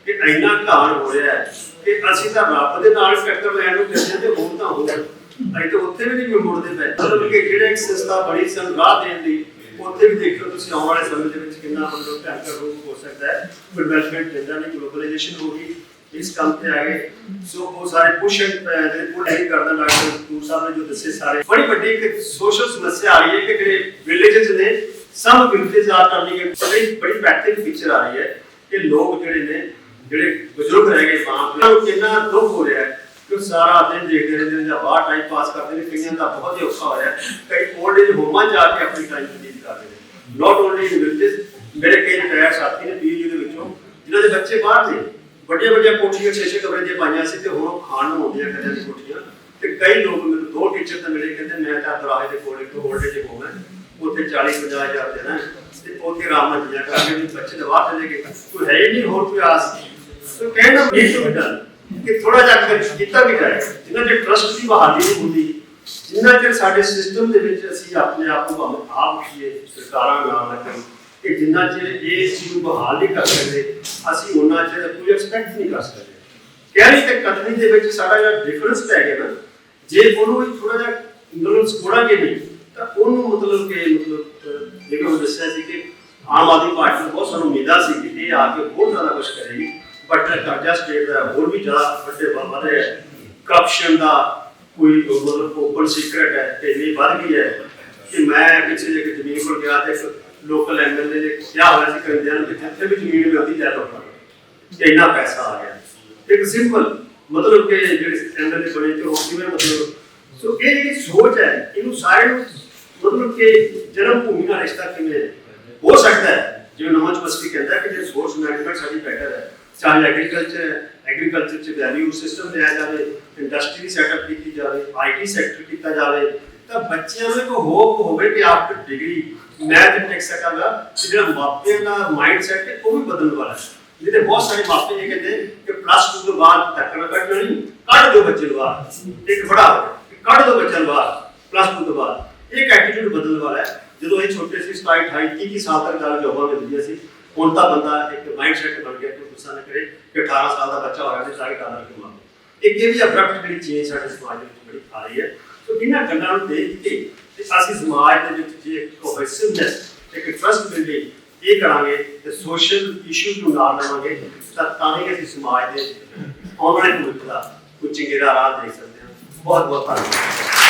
ਕਿ ਇੰਨਾ ਘਾਣ ਹੋ ਰਿਹਾ ਹੈ ਕਿ ਅਸੀਂ ਤਾਂ ਰੱਬ ਦੇ ਨਾਲ ਟੱਕਰ ਲੈਣ ਨੂੰ ਕਹਿੰਦੇ ਤੇ ਹੁਣ ਤਾਂ ਹੋ ਅਸੀਂ ਤਾਂ ਉੱਥੇ ਵੀ ਨਹੀਂ ਮੁੜਦੇ ਪਏ। ਮਤਲਬ ਕਿ ਜਿਹੜੇ ਇੱਕ ਸੰਸਥਾ ਬੜੀ ਸਨ ਰਾਹ ਦੇਣ ਦੀ, ਉੱਥੇ ਵੀ ਦੇਖੋ ਤੁਸੀਂ ਆਉਣ ਵਾਲੇ ਸਮੇਂ ਦੇ ਵਿੱਚ ਕਿੰਨਾ ਮਤਲਬ ਭਿਆਨਕ ਰੂਪ ਹੋ ਸਕਦਾ ਹੈ। ਡਿਵੈਲਪਮੈਂਟ ਜਿੱਦਾਂ ਦੀ ਗਲੋਬਲਾਈਜੇਸ਼ਨ ਹੋ ਗਈ اس کل تے آئے سو وہ سارے کوشن دے کو نہیں کردا ڈاکٹر کپور صاحب نے جو دسے سارے۔ بڑی بڑی ایک سوشل سمسیا آ رہی ہے کہ جڑے ویلیجز نے سب کمیونٹیز آ کرنی ہے۔ بڑی بڑی بیٹنگ پکچر آ رہی ہے کہ لوگ جڑے نے، جڑے بزرگ رہ گئے ماں پہ کتنا دکھ ہو رہا ہے کہ سارا دن دیکھتے رہتے ہیں باہر ٹائم پاس کرتے ہیں کئی کا بہت ہی اوکھا ہو رہا ہے۔ کئی اولڈ ایج ہوما جا کے اپنی ٹائم کر رہے ہیں۔ ناٹ اونلی ولیجز میرے کئی ریٹائر ساتھی نے پی جی کے جنہوں کے بچے باہر تھے۔ ਵੱਡੀਆਂ ਵੱਡੀਆਂ ਕੋਠੀਆਂ, ਛੇ ਛੇ ਕਮਰੇ ਦੀਆਂ ਪਾਈਆਂ ਸੀ ਤੇ ਹੁਣ ਖਾਣ ਨੂੰ ਆਉਂਦੀਆਂ ਕਰਿਆ ਦੀ ਕੋਠੀਆਂ। ਤੇ ਕਈ ਲੋਕ ਮੈਨੂੰ ਦੋ ਟੀਚਰ ਤਾਂ ਮਿਲੇ ਕਹਿੰਦੇ, ਮੈਂ ਤਾਂ ਦਰਾਹੇ ਦੇ ਕੋਲ ਇੱਕ ਓਲਡ ਏਜ ਹੋਮ ਉੱਥੇ 40 50 ਹਜ਼ਾਰ ਦੇਣਾ ਤੇ ਉੱਥੇ ਆਰਾਮ ਨਾਲ ਜੀਆ ਕਰਾਂਗੇ ਵੀ ਬੱਚੇ ਤਾਂ ਚਲੇ ਗਏ। ਕੋਈ ਹੈ ਹੀ ਨਹੀਂ ਹੋਰ ਕੋਈ ਆਸ। ਸੋ ਕਹਿਣਾ ਇਹ ਤੋਂ ਕਿ ਥੋੜਾ ਜਿਹਾ ਕਰ ਕੀਤਾ ਵੀ ਜਾਏ। ਜਿੰਨਾ ਚਿਰ ਟਰਸਟ ਦੀ ਬਹਾਲੀ ਨਹੀਂ ਹੁੰਦੀ, ਜਿੰਨਾ ਚਿਰ ਸਾਡੇ ਸਿਸਟਮ ਦੇ ਵਿੱਚ ਅਸੀਂ ਆਪਣੇ ਆਪ ਨੂੰ ਭਾਵੇਂ ਆਪ ਕੀਏ, ਸਰਕਾਰਾਂ ਨਾਲ ਲੱਗਣ ਕਿ ਜਿੰਨਾ ਚਿਰ ਇਹ ਚੀਜ਼ ਨੂੰ ਬਹਾਲ ਨਹੀਂ ਕਰ ਸਕਦੇ, ਅਸੀਂ ਉਹਨਾਂ ਚਿਰ ਕੋਈ ਐਕਸਪੈਕਟ ਨਹੀਂ ਕਰ ਸਕਦੇ। ਕਹਿਣੀ ਤੇ ਕਥਨੀ ਦੇ ਵਿੱਚ ਸਾਡਾ ਜਿਹੜਾ ਡਿਫਰੈਂਸ ਪੈ ਗਿਆ ਨਾ, ਜੇ ਉਹਨੂੰ ਵੀ ਥੋੜਾ ਜਿਹਾ ਇੰਗਲੈਂਸ ਥੋੜਾਂਗੇ ਨਹੀਂ, ਤਾਂ ਉਹਨੂੰ ਮਤਲਬ ਕਿ ਮਤਲਬ ਜਿਵੇਂ ਉਹ ਦੱਸਿਆ ਸੀ ਕਿ ਆਮ ਆਦਮੀ ਪਾਰਟੀ ਨੂੰ ਬਹੁਤ ਸਾਨੂੰ ਉਮੀਦਾਂ ਸੀ ਕਿ ਇਹ ਆ ਕੇ ਬਹੁਤ ਜ਼ਿਆਦਾ ਕੁਝ ਕਰੇਗੀ ਬਟ ਕਰਜ਼ਾ ਸਟੇਟ ਦਾ ਹੋਰ ਵੀ ਜ਼ਿਆਦਾ ਵੱਡੇ ਵੱਧ ਵੱਧ ਰਿਹਾ ਕਰਪਸ਼ਨ ਦਾ ਕੋਈ ਮਤਲਬ ਓਪਨ ਸੀਕ੍ਰੇਟ ਹੈ, ਤੇ ਇੰਨੀ ਵੱਧ ਗਈ ਹੈ ਕਿ ਮੈਂ ਪਿੱਛੇ ਜੇ ਜ਼ਮੀਨ ਕੋਲ ਗਿਆ ਤੇ ਲੋਕਲ ਐਮਐਲਏ ਨੇ ਕਿਹਾ ਹੋਇਆ ਸੀ ਕਹਿੰਦਿਆਂ ਨੂੰ ਕਿ ਜਿੱਥੇ ਵੀ ਜ਼ਮੀਨ ਮਿਲਦੀ ਲੈ ਲਓ ਤੇ ਇੰਨਾ ਪੈਸਾ ਆ ਗਿਆ ਇੱਕ ਸਿੰਪਲ ਮਤਲਬ ਕਿ ਜਿਹੜੇ ਐਮਐਲਏ ਬਣੇ ਤੇ ਉਹ ਕਿਵੇਂ ਮਤਲਬ, ਸੋ ਇਹ ਜਿਹੜੀ ਸੋਚ ਹੈ, ਇਹਨੂੰ ਸਾਰੇ ਨੂੰ ਮਤਲਬ ਕਿ ਜਨਮ ਭੂਮੀ ਨਾਲ ਰਿਸ਼ਤਾ ਕਿਵੇਂ ਹੈ? ਹੋ ਸਕਦਾ ਹੈ ਜਿਵੇਂ ਨਮਨ ਚਮਸਕੀ ਕਹਿੰਦਾ ਹੈ ਕਿ ਜੇ ਸੋਰਸ ਮੈਨੇਜਮੈਂਟ ਸਾਡੀ ਬੈਟਰ ਹੈ, ਚਾਹੇ ਐਗਰੀਕਲਚਰ ਹੈ ਐਗਰੀਕਲਚਰ ਚ ਵੈਲਿਊ ਸਿਸਟਮ ਲਿਆ ਜਾਵੇ ਇੰਡਸਟਰੀ ਸੈਟਅਪ ਕੀਤੀ ਜਾਵੇ ਆਈਟੀ ਸੈਕਟਰ ਕੀਤਾ ਜਾਵੇ, ਤਾਂ ਬੱਚਿਆਂ ਨੂੰ ਇੱਕ ਹੋਪ ਹੋਵੇ ਕਿ ਆਫਟਰ ਡਿਗਰੀ ਮੈਂ ਤੇ ਟੈਕ ਸਕਾਂਗਾ ਕਿ ਜਿਹੜਾ ਮਾਪਿਆਂ ਦਾ ਮਾਈਂਡ ਸੈਟ ਹੈ ਉਹ ਵੀ ਬਦਲਣ ਵਾਲਾ ਹੈ। ਜਿਹਦੇ ਬਹੁਤ ਸਾਰੇ ਮਾਪੇ ਇਹ ਕਹਿੰਦੇ ਕਿ ਪਲੱਸ 2 ਤੋਂ ਬਾਅਦ ਧੱਕਣ ਕੱਢਣਾ ਨਹੀਂ ਕੱਢ ਦਿਓ ਬੱਚੇ ਨੂੰ ਬਾਹਰ। ਇੱਕ ਬੜਾ ਕੱਢ ਦਿਓ ਬੱਚੇ ਨੂੰ ਬਾਹਰ ਪਲੱਸ 2 ਤੋਂ ਬਾਅਦ। ਇਹ ਐਟੀਟਿਊਡ ਬਦਲਣ ਵਾਲਾ ਹੈ। ਜਦੋਂ ਇਹ ਛੋਟੇ ਸੀ 27 28 30 ਸਾਲ ਤੱਕ ਜਾ ਜੋਬਾਂ ਮਿਲਦੀਆਂ ਸੀ, ਹੁਣ ਤਾਂ ਬੰਦਾ ਇੱਕ ਮਾਈਂਡ ਸੈਟ ਬਣ ਗਿਆ ਕਿ ਗੁੱਸਾ ਨਾ ਕਰੇ ਕਿ 18 ਸਾਲ ਦਾ ਬੱਚਾ ਹੋਇਆ ਤੇ ਸਾਰੇ ਡਾਲਰ ਕਮਾਵੇ ਇੱਕ ਇਹ ਵੀ ਅਬਰਪਟ ਜਿਹੜੀ ਚੇਂਜ ਸਾਡੇ ਸਮਾਜ ਵਿੱਚ ਬੜੀ ਆ ਰਹੀ ਹੈ। ਸੋ ਇਹਨਾਂ ਗੱਲਾਂ ਨੂੰ ਦੇਖ ਕੇ ਅਸੀਂ ਸਮਾਜ ਦੇ ਵਿੱਚ ਜੇ ਇੱਕ ਕੋਹੈਸਿਵਨੈਸ ਇੱਕ ਟਰਸਟ ਬਿਲਡਿੰਗ ਇਹ ਕਰਾਂਗੇ ਤੇ ਸੋਸ਼ਲ ਇਸ਼ੂਜ਼ ਨੂੰ ਨਾਲ ਲਵਾਂਗੇ ਤਾਂ ਤਾਂ ਹੀ ਅਸੀਂ ਸਮਾਜ ਦੇ ਆਉਣ ਵਾਲੇ ਭਵਿੱਖ ਦਾ ਕੋਈ ਚੰਗੇਰਾ ਰਾਹ ਦੇਖ ਸਕਦੇ ਹਾਂ ਬਹੁਤ ਬਹੁਤ ਧੰਨਵਾਦ